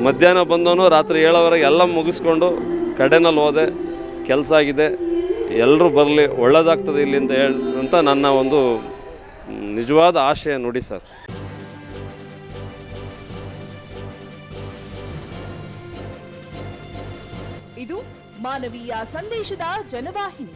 ಮಧ್ಯಾಹ್ನ ಬಂದವನು ರಾತ್ರಿ ಏಳೋವರೆಗೆ ಎಲ್ಲ ಮುಗಿಸ್ಕೊಂಡು ಕಡೆನಲ್ಲಿ ಹೋದೆ, ಕೆಲಸ ಆಗಿದೆ ಎಲ್ಲರೂ ಬರಲಿ, ಒಳ್ಳೇದಾಗ್ತದೆ ಇಲ್ಲಿಂದ ಹೇಳಿ ಅಂತ ನನ್ನ ಒಂದು ನಿಜವಾದ ಆಶಯ ನೋಡಿ ಸರ್. ಇದು ಮಾನವೀಯ ಸಂದೇಶದ ಜನವಾಹಿನಿ.